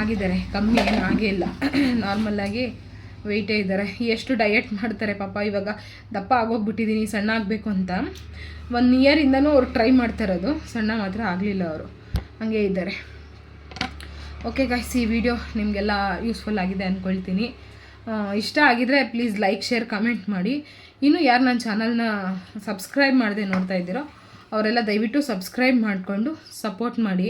ಆಗಿದ್ದಾರೆ, ಕಮ್ಮಿ ಏನೂ ಆಗೇ ಇಲ್ಲ. ನಾರ್ಮಲ್ಲಾಗಿ ವೆಯ್ಟೇ ಇದ್ದಾರೆ. ಎಷ್ಟು ಡಯಟ್ ಮಾಡ್ತಾರೆ ಪಾಪ, ಇವಾಗ ದಪ್ಪ ಆಗೋಗ್ಬಿಟ್ಟಿದ್ದೀನಿ ಸಣ್ಣ ಆಗಬೇಕು ಅಂತ. ಒನ್ ಇಯರಿಂದನೂ ಅವ್ರು ಟ್ರೈ ಮಾಡ್ತಾ ಇರೋದು, ಸಣ್ಣ ಮಾತ್ರ ಆಗಲಿಲ್ಲ ಅವರು. ಹಂಗೆ ಇದ್ದಾರೆ. ಓಕೆ ಗಾಯ್ಸ್ ಈ ವಿಡಿಯೋ ನಿಮಗೆಲ್ಲ ಯೂಸ್ಫುಲ್ ಆಗಿದೆ ಅಂದ್ಕೊಳ್ತೀನಿ ಇಷ್ಟ ಆಗಿದ್ರೆ ಪ್ಲೀಸ್ ಲೈಕ್ ಶೇರ್ ಕಮೆಂಟ್ ಮಾಡಿ. ಇನ್ನು ಯಾರು ನನ್ನ ಚಾನಲ್ನ ಸಬ್ಸ್ಕ್ರೈಬ್ ಮಾಡದೆ ನೋಡ್ತಾ ಇದ್ದೀರೋ, ಅವರೆಲ್ಲ ದಯವಿಟ್ಟು ಸಬ್ಸ್ಕ್ರೈಬ್ ಮಾಡಿಕೊಂಡು ಸಪೋರ್ಟ್ ಮಾಡಿ.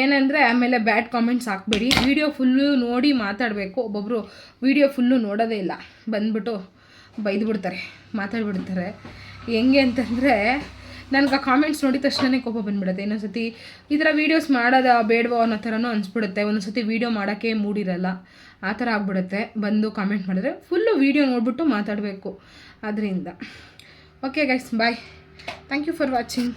ಏನಂದರೆ ಆಮೇಲೆ ಬ್ಯಾಡ್ ಕಾಮೆಂಟ್ಸ್ ಹಾಕ್ಬೇಡಿ. ವಿಡಿಯೋ ಫುಲ್ಲು ನೋಡಿ ಮಾತಾಡಬೇಕು. ಒಬ್ಬೊಬ್ಬರು ವಿಡಿಯೋ ಫುಲ್ಲು ನೋಡೋದೇ ಇಲ್ಲ. ಬಂದ್ಬಿಟ್ಟು ಬೈದ್ಬಿಡ್ತಾರೆ, ಮಾತಾಡ್ಬಿಡ್ತಾರೆ. ಹೆಂಗೆ ಅಂತಂದರೆ ನನಗೆ ಆ ಕಾಮೆಂಟ್ಸ್ ನೋಡಿದ ತಕ್ಷಣನೇ ಕೋಪ ಬಂದ್ಬಿಡುತ್ತೆ. ಇನ್ನೊಂದ್ಸತಿ ಈ ಥರ ವೀಡಿಯೋಸ್ ಮಾಡೋದ ಬೇಡವೋ ಅನ್ನೋ ಥರನೂ ಅನಿಸ್ಬಿಡುತ್ತೆ. ಒಂದೊಂದ್ಸತಿ ವೀಡಿಯೋ ಮಾಡೋಕ್ಕೆ ಮೂಡಿರಲ್ಲ. ಆ ಥರ ಆಗ್ಬಿಡುತ್ತೆ. ಬಂದು ಕಾಮೆಂಟ್ ಮಾಡಿದ್ರೆ ಫುಲ್ಲು ವೀಡಿಯೋ ನೋಡ್ಬಿಟ್ಟು ಮಾತಾಡಬೇಕು. ಅದರಿಂದ. Okay guys bye thank you for watching